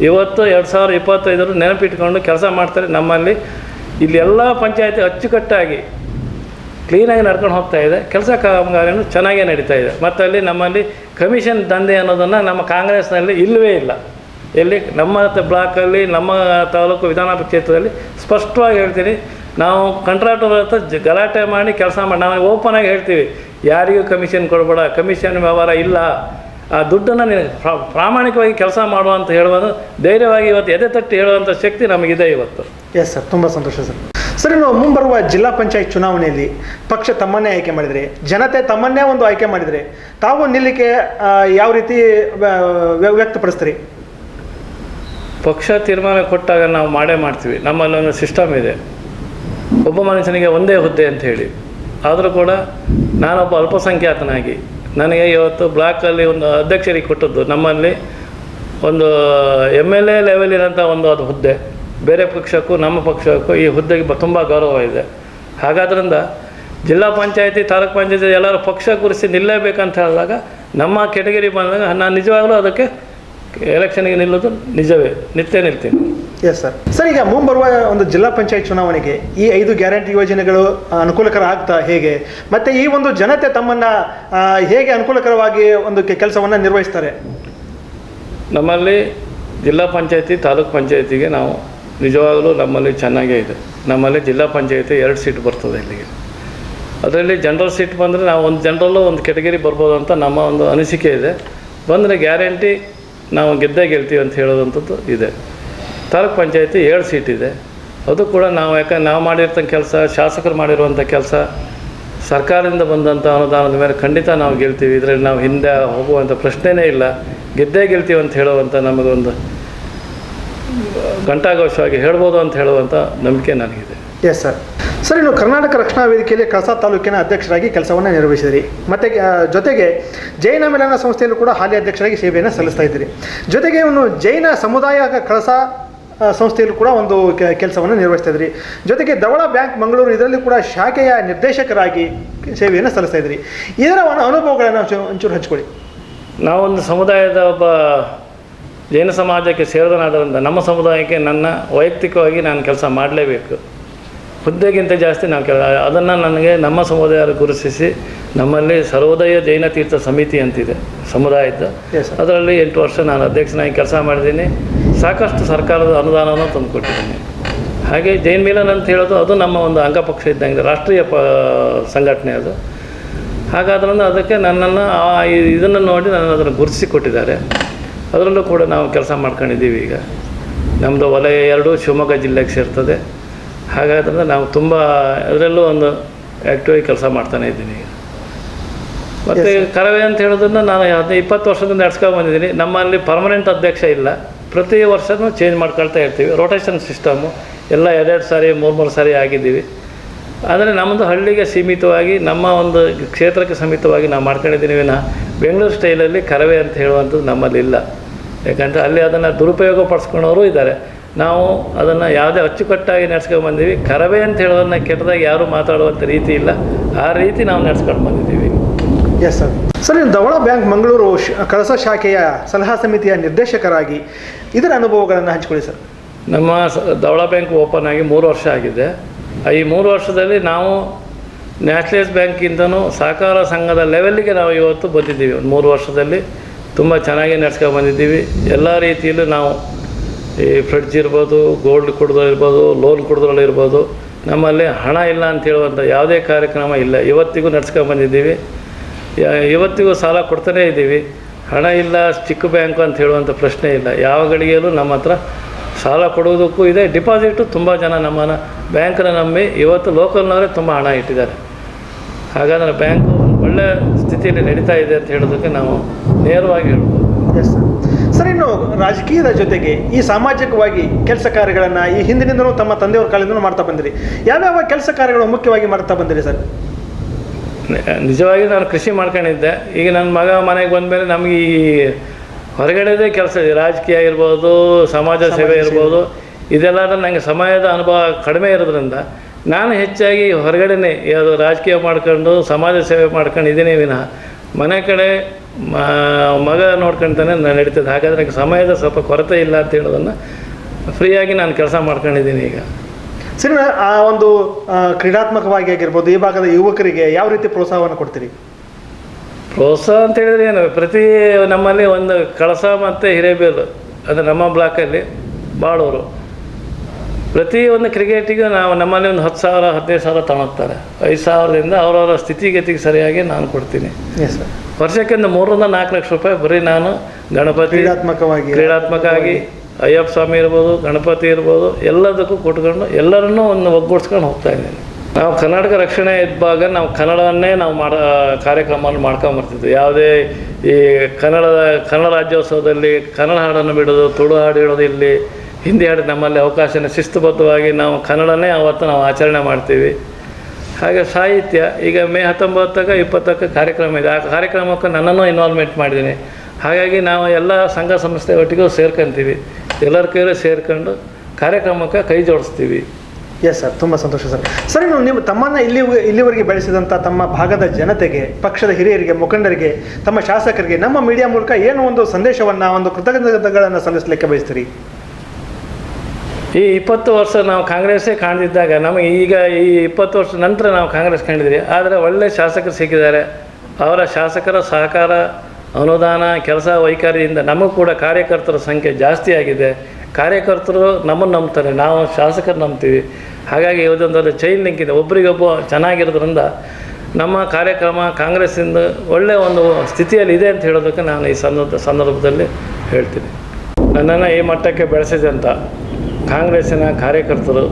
ಇವತ್ತು ಎರಡು ಸಾವಿರ ಇಪ್ಪತ್ತೈದರು ನೆನಪಿಟ್ಕೊಂಡು ಕೆಲಸ ಮಾಡ್ತಾರೆ ನಮ್ಮಲ್ಲಿ. ಇಲ್ಲಿ ಎಲ್ಲ ಪಂಚಾಯತಿ ಅಚ್ಚುಕಟ್ಟಾಗಿ ಕ್ಲೀನಾಗಿ ನಡ್ಕೊಂಡು ಹೋಗ್ತಾ ಇದೆ. ಕೆಲಸ ಕಾಮಗಾರಿನೂ ಚೆನ್ನಾಗೇ ನಡೀತಾ ಇದೆ. ಮತ್ತು ಅಲ್ಲಿ ನಮ್ಮಲ್ಲಿ ಕಮಿಷನ್ ದಂಧೆ ಅನ್ನೋದನ್ನು ನಮ್ಮ ಕಾಂಗ್ರೆಸ್ನಲ್ಲಿ ಇಲ್ಲವೇ ಇಲ್ಲ. ಎಲ್ಲಿ ನಮ್ಮ ಬ್ಲಾಕಲ್ಲಿ ನಮ್ಮ ತಾಲೂಕು ವಿಧಾನ ಕ್ಷೇತ್ರದಲ್ಲಿ ಸ್ಪಷ್ಟವಾಗಿ ಹೇಳ್ತೀನಿ. ನಾವು ಕಂಟ್ರಾಕ್ಟರ್ ಹತ್ರ ಗಲಾಟೆ ಮಾಡಿ ಕೆಲಸ ಮಾಡಿ, ನಾವು ಓಪನ್ ಆಗಿ ಹೇಳ್ತೀವಿ. ಯಾರಿಗೂ ಕಮಿಷನ್ ಕೊಡಬೇಡ ಕಮಿಷನ್ ವ್ಯವಹಾರ ಇಲ್ಲ. ಆ ದುಡ್ಡನ್ನು ನೀನು ಪ್ರಾ- ಪ್ರಾಮಾಣಿಕವಾಗಿ ಕೆಲಸ ಮಾಡುವ ಅಂತ ಹೇಳುವುದು ಧೈರ್ಯವಾಗಿ ಇವತ್ತು ಎದೆ ತಟ್ಟಿ ಹೇಳುವಂಥ ಶಕ್ತಿ ನಮಗಿದೆ ಇವತ್ತು. ಎಸ್ ಸರ್ ತುಂಬ ಸಂತೋಷ ಸರ್ ಸರ್ ಇನ್ನು ಮುಂಬರುವ ಜಿಲ್ಲಾ ಪಂಚಾಯತ್ ಚುನಾವಣೆಯಲ್ಲಿ ಪಕ್ಷ ತಮ್ಮನ್ನೇ ಆಯ್ಕೆ ಮಾಡಿದರೆ ಜನತೆ ತಮ್ಮನ್ನೇ ಒಂದು ಆಯ್ಕೆ ಮಾಡಿದರೆ ತಾವು ನಿಲ್ಲಿಕೆ ಯಾವ ರೀತಿ ವ್ಯ- ವ್ಯ- ವ್ಯಕ್ತಪಡಿಸ್ತೀರಿ? ಪಕ್ಷ ತೀರ್ಮಾನ ಕೊಟ್ಟಾಗ ನಾವು ಮಾಡೇ ಮಾಡ್ತೀವಿ. ನಮ್ಮಲ್ಲಿ ಒಂದು ಸಿಸ್ಟಮ್ ಇದೆ. ಒಬ್ಬ ಮನುಷ್ಯನಿಗೆ ಒಂದೇ ಹುದ್ದೆ ಅಂತ ಹೇಳಿ. ಆದರೂ ಕೂಡ ನಾನೊಬ್ಬ ಅಲ್ಪಸಂಖ್ಯಾತನಾಗಿ ನನಗೆ ಇವತ್ತು ಬ್ಲಾಕಲ್ಲಿ ಒಂದು ಅಧ್ಯಕ್ಷರಿಗೆ ಕೊಟ್ಟದ್ದು, ನಮ್ಮಲ್ಲಿ ಒಂದು ಎಂ ಎಲ್ ಎ ಲೆವೆಲಿರೋಂಥ ಒಂದು ಅದು ಹುದ್ದೆ. ಬೇರೆ ಪಕ್ಷಕ್ಕೂ, ನಮ್ಮ ಪಕ್ಷಕ್ಕೂ ಈ ಹುದ್ದೆಗೆ ತುಂಬ ಗೌರವ ಇದೆ. ಹಾಗಾದ್ರಿಂದ ಜಿಲ್ಲಾ ಪಂಚಾಯತಿ, ತಾಲೂಕು ಪಂಚಾಯತಿ ಎಲ್ಲರೂ ಪಕ್ಷ ಕುರಿಸಿ ನಿಲ್ಲೇಬೇಕಂತ ಹೇಳಿದಾಗ ನಮ್ಮ ಕೆಟಗರಿ ಬಂದಾಗ ನಾನು ನಿಜವಾಗಲೂ ಅದಕ್ಕೆ ಎಲೆಕ್ಷನ್ಗೆ ನಿಲ್ಲೋದು ನಿಜವೇ? ನಿತ್ಯ ನಿಲ್ತೀನಿ. ಎಸ್ ಸರ್ ಸರ್ ಈಗ ಮುಂಬರುವ ಒಂದು ಜಿಲ್ಲಾ ಪಂಚಾಯತ್ ಚುನಾವಣೆಗೆ ಈ ಐದು ಗ್ಯಾರಂಟಿ ಯೋಜನೆಗಳು ಅನುಕೂಲಕರ ಆಗ್ತಾ ಹೇಗೆ? ಮತ್ತು ಈ ಒಂದು ಜನತೆ ತಮ್ಮನ್ನು ಹೇಗೆ ಅನುಕೂಲಕರವಾಗಿ ಒಂದು ಕೆಲಸವನ್ನು ನಿರ್ವಹಿಸ್ತಾರೆ? ನಮ್ಮಲ್ಲಿ ಜಿಲ್ಲಾ ಪಂಚಾಯತಿ ತಾಲೂಕ್ ಪಂಚಾಯತಿಗೆ ನಾವು ನಿಜವಾಗಲೂ ನಮ್ಮಲ್ಲಿ ಚೆನ್ನಾಗೇ ಇದೆ. ನಮ್ಮಲ್ಲಿ ಜಿಲ್ಲಾ ಪಂಚಾಯತಿ ಎರಡು ಸೀಟ್ ಬರ್ತದೆ ಇಲ್ಲಿಗೆ. ಅದರಲ್ಲಿ ಜನರಲ್ ಸೀಟ್ ಬಂದರೆ ನಾವು ಒಂದು ಜನರಲ್ಲೂ ಒಂದು ಕೆಟಗರಿ ಬರ್ಬೋದು ಅಂತ ನಮ್ಮ ಒಂದು ಅನಿಸಿಕೆ ಇದೆ. ಬಂದರೆ ಗ್ಯಾರಂಟಿ ನಾವು ಗೆದ್ದೇ ಗೆಲ್ತೀವಿ ಅಂತ ಹೇಳೋದಂಥದ್ದು ಇದೆ. ತಾಲೂಕ್ ಪಂಚಾಯತಿ ಏಳು ಸೀಟ್ ಇದೆ. ಅದು ಕೂಡ ನಾವು ಯಾಕಂದ್ರೆ ನಾವು ಮಾಡಿರ್ತಂಥ ಕೆಲಸ, ಶಾಸಕರು ಮಾಡಿರುವಂಥ ಕೆಲಸ, ಸರ್ಕಾರದಿಂದ ಬಂದಂಥ ಅನುದಾನದ ಮೇಲೆ ಖಂಡಿತ ನಾವು ಗೆಲ್ತೀವಿ. ಇದರಲ್ಲಿ ನಾವು ಹಿಂದೆ ಹೋಗುವಂಥ ಪ್ರಶ್ನೆನೇ ಇಲ್ಲ. ಗೆದ್ದೇ ಗೆಲ್ತೀವಿ ಅಂತ ಹೇಳುವಂಥ ನಮಗೊಂದು ಘಂಟಾಘೋಷವಾಗಿ ಹೇಳ್ಬೋದು ಅಂತ ಹೇಳುವಂಥ ನಂಬಿಕೆ ನನಗಿದೆ. ಎಸ್ ಸರ್ ಸರ್, ಇನ್ನು ಕರ್ನಾಟಕ ರಕ್ಷಣಾ ವೇದಿಕೆಯಲ್ಲಿ ಕಳಸಾ ತಾಲೂಕಿನ ಅಧ್ಯಕ್ಷರಾಗಿ ಕೆಲಸವನ್ನು ನಿರ್ವಹಿಸಿದಿರಿ. ಮತ್ತೆ ಜೊತೆಗೆ ಜೈನ ಮಿಲನ ಸಂಸ್ಥೆಯಲ್ಲೂ ಕೂಡ ಹಾಲಿ ಅಧ್ಯಕ್ಷರಾಗಿ ಸೇವೆಯನ್ನು ಸಲ್ಲಿಸ್ತಾ ಇದ್ದೀರಿ. ಜೊತೆಗೆ ಇವನು ಜೈನ ಸಮುದಾಯ ಕಳಸಾ ಸಂಸ್ಥೆಯಲ್ಲೂ ಕೂಡ ಒಂದು ಕೆಲಸವನ್ನು ನಿರ್ವಹಿಸ್ತಾ ಇದ್ರಿ. ಜೊತೆಗೆ ಧವಳ ಬ್ಯಾಂಕ್ ಮಂಗಳೂರು ಇದರಲ್ಲಿ ಕೂಡ ಶಾಖೆಯ ನಿರ್ದೇಶಕರಾಗಿ ಸೇವೆಯನ್ನು ಸಲ್ಲಿಸ್ತಾ ಇದ್ರಿ. ಇದರ ಅನುಭವಗಳನ್ನು ಒಂಚೂರು- ಹಂಚ್ಕೊಳ್ಳಿ. ನಾವೊಂದು ಸಮುದಾಯದ ಒಬ್ಬ ಜೈನ ಸಮಾಜಕ್ಕೆ ಸೇರಿದನಾದ್ದರಿಂದ ನಮ್ಮ ಸಮುದಾಯಕ್ಕೆ ನನ್ನ ವೈಯಕ್ತಿಕವಾಗಿ ನಾನು ಕೆಲಸ ಮಾಡಲೇಬೇಕು. ಹುದ್ದೆಗಿಂತ ಜಾಸ್ತಿ ನಾವು ಕೇಳ ಅದನ್ನು ನನಗೆ ನಮ್ಮ ಸಮುದಾಯ ಗುರುತಿಸಿ ನಮ್ಮಲ್ಲಿ ಸರ್ವೋದಯ ಜೈನ ತೀರ್ಥ ಸಮಿತಿ ಅಂತಿದೆ ಸಮುದಾಯದ ಅದರಲ್ಲಿ ಎಂಟು ವರ್ಷ ನಾನು ಅಧ್ಯಕ್ಷನಾಗಿ ಕೆಲಸ ಮಾಡಿದ್ದೀನಿ. ಸಾಕಷ್ಟು ಸರ್ಕಾರದ ಅನುದಾನವನ್ನು ತಂದುಕೊಟ್ಟಿದ್ದೀನಿ. ಹಾಗೆ ಜೈನ್ ಮಿಲನ್ ಅಂತ ಹೇಳೋದು ಅದು ನಮ್ಮ ಒಂದು ಅಂಗಪಕ್ಷ ಇದ್ದಂಗೆ ರಾಷ್ಟ್ರೀಯ ಪ ಸಂಘಟನೆ ಅದು. ಹಾಗಾದ್ರಿಂದ ಅದಕ್ಕೆ ನನ್ನನ್ನು ಆ ಇದನ್ನು ನೋಡಿ ನನ್ನ ಅದನ್ನು ಗುರುತಿಸಿ ಕೊಟ್ಟಿದ್ದಾರೆ ಅದರಲ್ಲೂ ಕೂಡ ನಾವು ಕೆಲಸ ಮಾಡ್ಕೊಂಡಿದ್ದೀವಿ ಈಗ. ನಮ್ಮದು ವಲಯ ಎರಡು ಶಿವಮೊಗ್ಗ ಜಿಲ್ಲೆಗೆ ಸೇರ್ತದೆ. ಹಾಗಾದ್ರಿಂದ ನಾವು ತುಂಬ ಅದರಲ್ಲೂ ಒಂದು ಆ್ಯಕ್ಟಿವ್ ಆಗಿ ಕೆಲಸ ಮಾಡ್ತಾನೆ ಇದ್ದೀನಿ ಈಗ. ಮತ್ತು ಕರವೇ ಅಂತ ಹೇಳೋದನ್ನು ನಾನು ಹದಿನೈದು ಇಪ್ಪತ್ತು ವರ್ಷದಿಂದ ನಡ್ಸ್ಕೊಂಡು ಬಂದಿದ್ದೀನಿ. ನಮ್ಮಲ್ಲಿ ಪರ್ಮನೆಂಟ್ ಅಧ್ಯಕ್ಷ ಇಲ್ಲ. ಪ್ರತಿ ವರ್ಷವೂ ಚೇಂಜ್ ಮಾಡ್ಕೊಳ್ತಾ ಇರ್ತೀವಿ. ರೊಟೇಷನ್ ಸಿಸ್ಟಮು ಎಲ್ಲ ಎರಡೆರಡು ಸಾರಿ ಮೂರು ಮೂರು ಸಾರಿ ಆಗಿದ್ದೀವಿ. ಆದರೆ ನಮ್ಮದು ಹಳ್ಳಿಗೆ ಸೀಮಿತವಾಗಿ ನಮ್ಮ ಒಂದು ಕ್ಷೇತ್ರಕ್ಕೆ ಸೀಮಿತವಾಗಿ ನಾವು ಮಾಡ್ಕೊಂಡಿದ್ದೀನಿ ವಿನ ಬೆಂಗಳೂರು ಸ್ಟೈಲಲ್ಲಿ ಕರವೇ ಅಂತ ಹೇಳುವಂಥದ್ದು ನಮ್ಮಲ್ಲಿ ಇಲ್ಲ. ಯಾಕಂದರೆ ಅಲ್ಲಿ ಅದನ್ನು ದುರುಪಯೋಗ ಪಡಿಸ್ಕೊಳೋರು ಇದ್ದಾರೆ. ನಾವು ಅದನ್ನು ಯಾವುದೇ ಅಚ್ಚುಕಟ್ಟಾಗಿ ನಡ್ಸ್ಕೊಂಡು ಬಂದೀವಿ. ಕರವೇ ಅಂತ ಹೇಳೋದನ್ನ ಕೆಟ್ಟದಾಗಿ ಯಾರೂ ಮಾತಾಡುವಂಥ ರೀತಿ ಇಲ್ಲ. ಆ ರೀತಿ ನಾವು ನಡ್ಸ್ಕೊಂಡು ಬಂದಿದ್ದೀವಿ. ಎಸ್ ಸರ್ ಸರ್ ಇನ್ನು ಧವಳ ಬ್ಯಾಂಕ್ ಮಂಗಳೂರು ಕಳಸ ಶಾಖೆಯ ಸಲಹಾ ಸಮಿತಿಯ ನಿರ್ದೇಶಕರಾಗಿ ಇದರ ಅನುಭವಗಳನ್ನು ಹಂಚಿಕೊಳ್ಳಿ ಸರ್ ನಮ್ಮ ಸ- ಧವಳ ಬ್ಯಾಂಕ್ ಓಪನ್ ಆಗಿ ಮೂರು ವರ್ಷ ಆಗಿದೆ. ಈ ಮೂರು ವರ್ಷದಲ್ಲಿ ನಾವು ನ್ಯಾಷನಲೈಸ್ ಬ್ಯಾಂಕಿಂದನೂ ಸಹಕಾರ ಸಂಘದ ಲೆವೆಲ್ಲಿಗೆ ನಾವು ಇವತ್ತು ಬಂದಿದ್ದೀವಿ. ಒಂದು ಮೂರು ವರ್ಷದಲ್ಲಿ ತುಂಬ ಚೆನ್ನಾಗಿ ನಡ್ಸ್ಕೊಂಡು ಬಂದಿದ್ದೀವಿ. ಎಲ್ಲ ರೀತಿಯಲ್ಲೂ ನಾವು ಈ ಫ್ರಿಡ್ಜ್ ಇರ್ಬೋದು ಗೋಲ್ಡ್ ಕೊಡೋದು ಇರ್ಬೋದು ಲೋನ್ ಕೊಡೋದ್ರಲ್ಲಿ ಇರ್ಬೋದು, ನಮ್ಮಲ್ಲಿ ಹಣ ಇಲ್ಲ ಅಂತ ಹೇಳುವಂಥ ಯಾವುದೇ ಕಾರ್ಯಕ್ರಮ ಇಲ್ಲ. ಇವತ್ತಿಗೂ ನಡ್ಸ್ಕೊಂಡು ಬಂದಿದ್ದೀವಿ. ಇವತ್ತಿಗೂ ಸಾಲ ಕೊಡ್ತಾನೇ ಇದ್ದೀವಿ. ಹಣ ಇಲ್ಲ ಚಿಕ್ಕ ಬ್ಯಾಂಕು ಅಂತ ಹೇಳುವಂಥ ಪ್ರಶ್ನೆ ಇಲ್ಲ. ಯಾವ ಗಳಿಗೆಯಲ್ಲೂ ನಮ್ಮ ಹತ್ರ ಸಾಲ ಕೊಡುವುದಕ್ಕೂ ಇದೆ. ಡಿಪಾಸಿಟು ತುಂಬ ಜನ ನಮ್ಮನ್ನು ಬ್ಯಾಂಕನ್ನ ನಂಬಿ ಇವತ್ತು ಲೋಕಲ್ನವರೇ ತುಂಬ ಹಣ ಇಟ್ಟಿದ್ದಾರೆ. ಹಾಗಾದರೆ ಬ್ಯಾಂಕು ಒಳ್ಳೆಯ ಸ್ಥಿತಿಯಲ್ಲಿ ನಡೀತಾ ಇದೆ ಅಂತ ಹೇಳೋದಕ್ಕೆ ನಾವು ನೇರವಾಗಿ ಹೇಳ್ಬೋದು. ಸರ್ ಇನ್ನು ರಾಜಕೀಯದ ಜೊತೆಗೆ ಈ ಸಾಮಾಜಿಕವಾಗಿ ಕೆಲಸ ಕಾರ್ಯಗಳನ್ನು ಈ ಹಿಂದಿನಿಂದಲೂ ತಮ್ಮ ತಂದೆಯವ್ರ ಕಾಲದಿಂದಲೂ ಮಾಡ್ತಾ ಬಂದಿರಿ. ಯಾವ್ಯಾವ ಕೆಲಸ ಕಾರ್ಯಗಳು ಮುಖ್ಯವಾಗಿ ಮಾಡ್ತಾ ಬಂದಿರಿ ಸರ್? ನಿಜವಾಗಿ ನಾನು ಕೃಷಿ ಮಾಡ್ಕೊಂಡಿದ್ದೆ. ಈಗ ನನ್ನ ಮಗ ಮನೆಗೆ ಬಂದಮೇಲೆ ನಮಗೆ ಈ ಹೊರಗಡೆದೇ ಕೆಲಸ ಇದೆ. ರಾಜಕೀಯ ಇರ್ಬೋದು ಸಮಾಜ ಸೇವೆ ಇರ್ಬೋದು ಇದೆಲ್ಲ ನನಗೆ ಸಮಯದ ಅನುಭವ ಕಡಿಮೆ ಇರೋದ್ರಿಂದ ನಾನು ಹೆಚ್ಚಾಗಿ ಹೊರಗಡೆನೇ ಯಾವುದು ರಾಜಕೀಯ ಮಾಡ್ಕೊಂಡು ಸಮಾಜ ಸೇವೆ ಮಾಡ್ಕೊಂಡು ಇದ್ದೀನಿ ವಿನಃ. ಮನೆ ಕಡೆ ಮಗ ನೋಡ್ಕೊಳ್ತಾನೆ ನಾನು ನಡೀತದೆ. ಹಾಗಾದರೆ ನನಗೆ ಸಮಯದ ಸ್ವಲ್ಪ ಕೊರತೆ ಇಲ್ಲ ಅಂತ ಹೇಳೋದನ್ನು ಫ್ರೀಯಾಗಿ ನಾನು ಕೆಲಸ ಮಾಡ್ಕೊಂಡಿದ್ದೀನಿ ಈಗ. ಸರಿ ಆ ಒಂದು ಕ್ರೀಡಾತ್ಮಕವಾಗಿ ಆಗಿರ್ಬೋದು ಈ ಭಾಗದ ಯುವಕರಿಗೆ ಯಾವ ರೀತಿ ಪ್ರೋತ್ಸಾಹವನ್ನು ಕೊಡ್ತೀರಿ? ಪ್ರೋತ್ಸಾಹ ಅಂತ ಹೇಳಿದ್ರೆ ಏನು ಪ್ರತಿ ನಮ್ಮಲ್ಲಿ ಒಂದು ಕಳಸ ಮತ್ತು ಹಿರೇಬೇಲು ಅದು ನಮ್ಮ ಬ್ಲಾಕಲ್ಲಿ ಬಾಳೂರು. ಪ್ರತಿಯೊಂದು ಕ್ರಿಕೆಟಿಗೂ ನಾವು ನಮ್ಮಲ್ಲಿ ಒಂದು ಹತ್ತು ಸಾವಿರ ಹದಿನೈದು ಸಾವಿರ ತಗೊಳ್ತಾರೆ. ಐದು ಸಾವಿರದಿಂದ ಅವರವರ ಸ್ಥಿತಿಗತಿಗೆ ಸರಿಯಾಗಿ ನಾನು ಕೊಡ್ತೀನಿ. ಎಸ್ ಸರ್ ವರ್ಷಕ್ಕೆ ಒಂದು ಮೂರರಿಂದ ನಾಲ್ಕು ಲಕ್ಷ ರೂಪಾಯಿ ಬರೀ ನಾನು ಗಣಪತಿ ಕ್ರೀಡಾತ್ಮಕವಾಗಿ ಕ್ರೀಡಾತ್ಮಕವಾಗಿ ಅಯ್ಯಪ್ಪ ಸ್ವಾಮಿ ಇರ್ಬೋದು ಗಣಪತಿ ಇರ್ಬೋದು ಎಲ್ಲದಕ್ಕೂ ಕೊಟ್ಕೊಂಡು ಎಲ್ಲರನ್ನೂ ಒಂದು ಒಗ್ಗೂಡ್ಸ್ಕೊಂಡು ಹೋಗ್ತಾ ಇದ್ದೀನಿ. ನಾವು ಕರ್ನಾಟಕ ರಕ್ಷಣೆ ಇದ್ದಾಗ ನಾವು ಕನ್ನಡವನ್ನೇ ನಾವು ಮಾಡ ಕಾರ್ಯಕ್ರಮವನ್ನು ಮಾಡ್ಕೊಂಬರ್ತಿದ್ವಿ. ಯಾವುದೇ ಈ ಕನ್ನಡದ ಕನ್ನಡ ರಾಜ್ಯೋತ್ಸವದಲ್ಲಿ ಕನ್ನಡ ಹಾಡನ್ನು ಬಿಡೋದು ತುಳು ಹಾಡು ಹೇಳೋದು ಇಲ್ಲಿ ಹಿಂದಿ ಹಾಡು ನಮ್ಮಲ್ಲಿ ಅವಕಾಶನ ಶಿಸ್ತುಬದ್ಧವಾಗಿ ನಾವು ಕನ್ನಡನೇ ಆವತ್ತು ನಾವು ಆಚರಣೆ ಮಾಡ್ತೀವಿ. ಹಾಗೆ ಸಾಹಿತ್ಯ, ಈಗ ಮೇ ಹತ್ತೊಂಬತ್ತಕ್ಕೆ ಇಪ್ಪತ್ತಕ್ಕೆ ಕಾರ್ಯಕ್ರಮ ಇದೆ. ಆ ಕಾರ್ಯಕ್ರಮಕ್ಕೆ ನನ್ನನ್ನು ಇನ್ವಾಲ್ವ್ಮೆಂಟ್ ಮಾಡಿದ್ದೀನಿ. ಹಾಗಾಗಿ ನಾವು ಎಲ್ಲ ಸಂಘ ಸಂಸ್ಥೆ ಒಟ್ಟಿಗೂ ಸೇರ್ಕೊಂತೀವಿ. ಎಲ್ಲರ ಕೈಲೂ ಸೇರ್ಕೊಂಡು ಕಾರ್ಯಕ್ರಮಕ್ಕೆ ಕೈ ಜೋಡಿಸ್ತೀವಿ. ಎಸ್ ಸರ್ ತುಂಬ ಸಂತೋಷ ಸರ್ ಸರ್ ಇನ್ನು ನೀವು ತಮ್ಮನ್ನು ಇಲ್ಲಿ ಇಲ್ಲಿವರೆಗೆ ಬೆಳೆಸಿದಂಥ ತಮ್ಮ ಭಾಗದ ಜನತೆಗೆ, ಪಕ್ಷದ ಹಿರಿಯರಿಗೆ, ಮುಖಂಡರಿಗೆ, ತಮ್ಮ ಶಾಸಕರಿಗೆ, ನಮ್ಮ ಮೀಡಿಯಾ ಮೂಲಕ ಏನು ಒಂದು ಸಂದೇಶವನ್ನು, ಒಂದು ಕೃತಜ್ಞತೆಗಳನ್ನು ಸಲ್ಲಿಸಲಿಕ್ಕೆ ಬಯಸ್ತೀರಿ? ಈ ಇಪ್ಪತ್ತು ವರ್ಷ ನಾವು ಕಾಂಗ್ರೆಸ್ಸೇ ಕಾಣದಿದ್ದಾಗ ನಮಗೆ ಈಗ ಈ ಇಪ್ಪತ್ತು ವರ್ಷ ನಂತರ ನಾವು ಕಾಂಗ್ರೆಸ್ ಕಂಡಿದ್ವಿ ಆದರೆ ಒಳ್ಳೆ ಶಾಸಕರು ಸಿಕ್ಕಿದ್ದಾರೆ. ಅವರ ಶಾಸಕರ ಸಹಕಾರ, ಅನುದಾನ, ಕೆಲಸ ವೈಖರಿಯಿಂದ ನಮಗೂ ಕೂಡ ಕಾರ್ಯಕರ್ತರ ಸಂಖ್ಯೆ ಜಾಸ್ತಿ ಆಗಿದೆ. ಕಾರ್ಯಕರ್ತರು ನಮ್ಮನ್ನು ನಂಬ್ತಾರೆ. ನಾವು ಶಾಸಕರು ನಂಬ್ತೀವಿ. ಹಾಗಾಗಿ ಇದೊಂದು ಚೈನ್ ಲಿಂಕ್ ಇದೆ. ಒಬ್ರಿಗೊಬ್ಬ ಚೆನ್ನಾಗಿರೋದ್ರಿಂದ ನಮ್ಮ ಕಾರ್ಯಕ್ರಮ ಕಾಂಗ್ರೆಸ್ಸಿಂದ ಒಳ್ಳೆಯ ಒಂದು ಸ್ಥಿತಿಯಲ್ಲಿ ಇದೆ ಅಂತ ಹೇಳೋದಕ್ಕೆ ನಾನು ಈ ಸಂದರ್ಭ ಸಂದರ್ಭದಲ್ಲಿ ಹೇಳ್ತೀನಿ. ನನ್ನನ್ನು ಈ ಮಟ್ಟಕ್ಕೆ ಬೆಳೆಸಿದಂಥ ಕಾಂಗ್ರೆಸ್ಸಿನ ಕಾರ್ಯಕರ್ತರು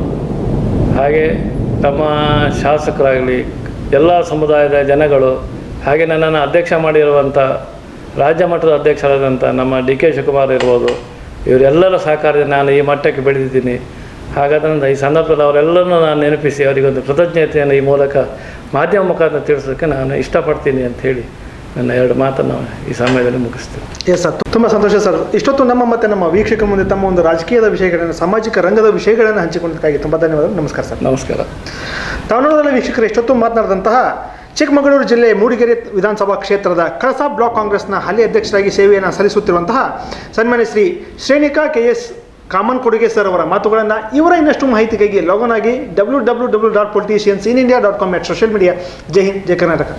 ಹಾಗೆ ತಮ್ಮ ಶಾಸಕರಾಗಲಿ, ಎಲ್ಲ ಸಮುದಾಯದ ಜನಗಳು ಹಾಗೆ ನನ್ನನ್ನು ಅಧ್ಯಕ್ಷ ಮಾಡಿರುವಂಥ ರಾಜ್ಯ ಮಟ್ಟದ ಅಧ್ಯಕ್ಷರಾದಂಥ ನಮ್ಮ ಡಿ ಕೆ ಶಿವಕುಮಾರ್ ಇರ್ಬೋದು, ಇವರೆಲ್ಲರ ಸಹಕಾರದಿಂದ ನಾನು ಈ ಮಟ್ಟಕ್ಕೆ ಬೆಳೆದಿದ್ದೀನಿ. ಹಾಗಾದ್ರಿಂದ ಈ ಸಂದರ್ಭದಲ್ಲಿ ಅವರೆಲ್ಲರನ್ನೂ ನಾನು ನೆನಪಿಸಿ ಅವರಿಗೊಂದು ಕೃತಜ್ಞತೆಯನ್ನು ಈ ಮೂಲಕ ಮಾಧ್ಯಮ ಮುಖಾಂತರ ತಿಳಿಸೋಕ್ಕೆ ನಾನು ಇಷ್ಟಪಡ್ತೀನಿ ಅಂತ ಹೇಳಿ ನನ್ನ ಎರಡು ಮಾತನ್ನು ಈ ಸಮಯದಲ್ಲಿ ಮುಗಿಸ್ತೀನಿ. ಎಸ್ ಸರ್ ತುಂಬ ಸಂತೋಷ ಸರ್ ಇಷ್ಟೊತ್ತು ನಮ್ಮ ಮತ್ತೆ ನಮ್ಮ ವೀಕ್ಷಕರ ಮುಂದೆ ತಮ್ಮ ಒಂದು ರಾಜಕೀಯದ ವಿಷಯಗಳನ್ನು ಸಾಮಾಜಿಕ ರಂಗದ ವಿಷಯಗಳನ್ನು ಹಂಚಿಕೊಂಡಿದ್ದಕ್ಕಾಗಿ ತುಂಬ ಧನ್ಯವಾದಗಳು. ನಮಸ್ಕಾರ ಸರ್ ನಮಸ್ಕಾರ. ತಾಮ್ರದಲ್ಲಿ ವೀಕ್ಷಕರು ಇಷ್ಟೊತ್ತು ಮಾತನಾಡಿದಂತಹ ಚಿಕ್ಕಮಗಳೂರು ಜಿಲ್ಲೆ ಮೂಡಿಗೆರೆ ವಿಧಾನಸಭಾ ಕ್ಷೇತ್ರದ ಕಳಸಾ ಬ್ಲಾಕ್ ಕಾಂಗ್ರೆಸ್ನ ಹಾಲಿ ಅಧ್ಯಕ್ಷರಾಗಿ ಸೇವೆಯನ್ನು ಸಲ್ಲಿಸುತ್ತಿರುವಂತಹ ಸನ್ಮಾನ್ಯ ಶ್ರೀ ಶ್ರೇಣಿಕಾ ಕೆ ಎಸ್ ಕಾಮನ್ ಕೊಡುಗೆ ಸರ್ ಅವರ ಮಾತುಗಳನ್ನು ಇವರ ಇನ್ನಷ್ಟು ಮಾಹಿತಿಗಾಗಿ ಲಾಗನ್ ಆಗಿ W W W dot politicians in India dot com at social media Jai Hind Jai Karnataka.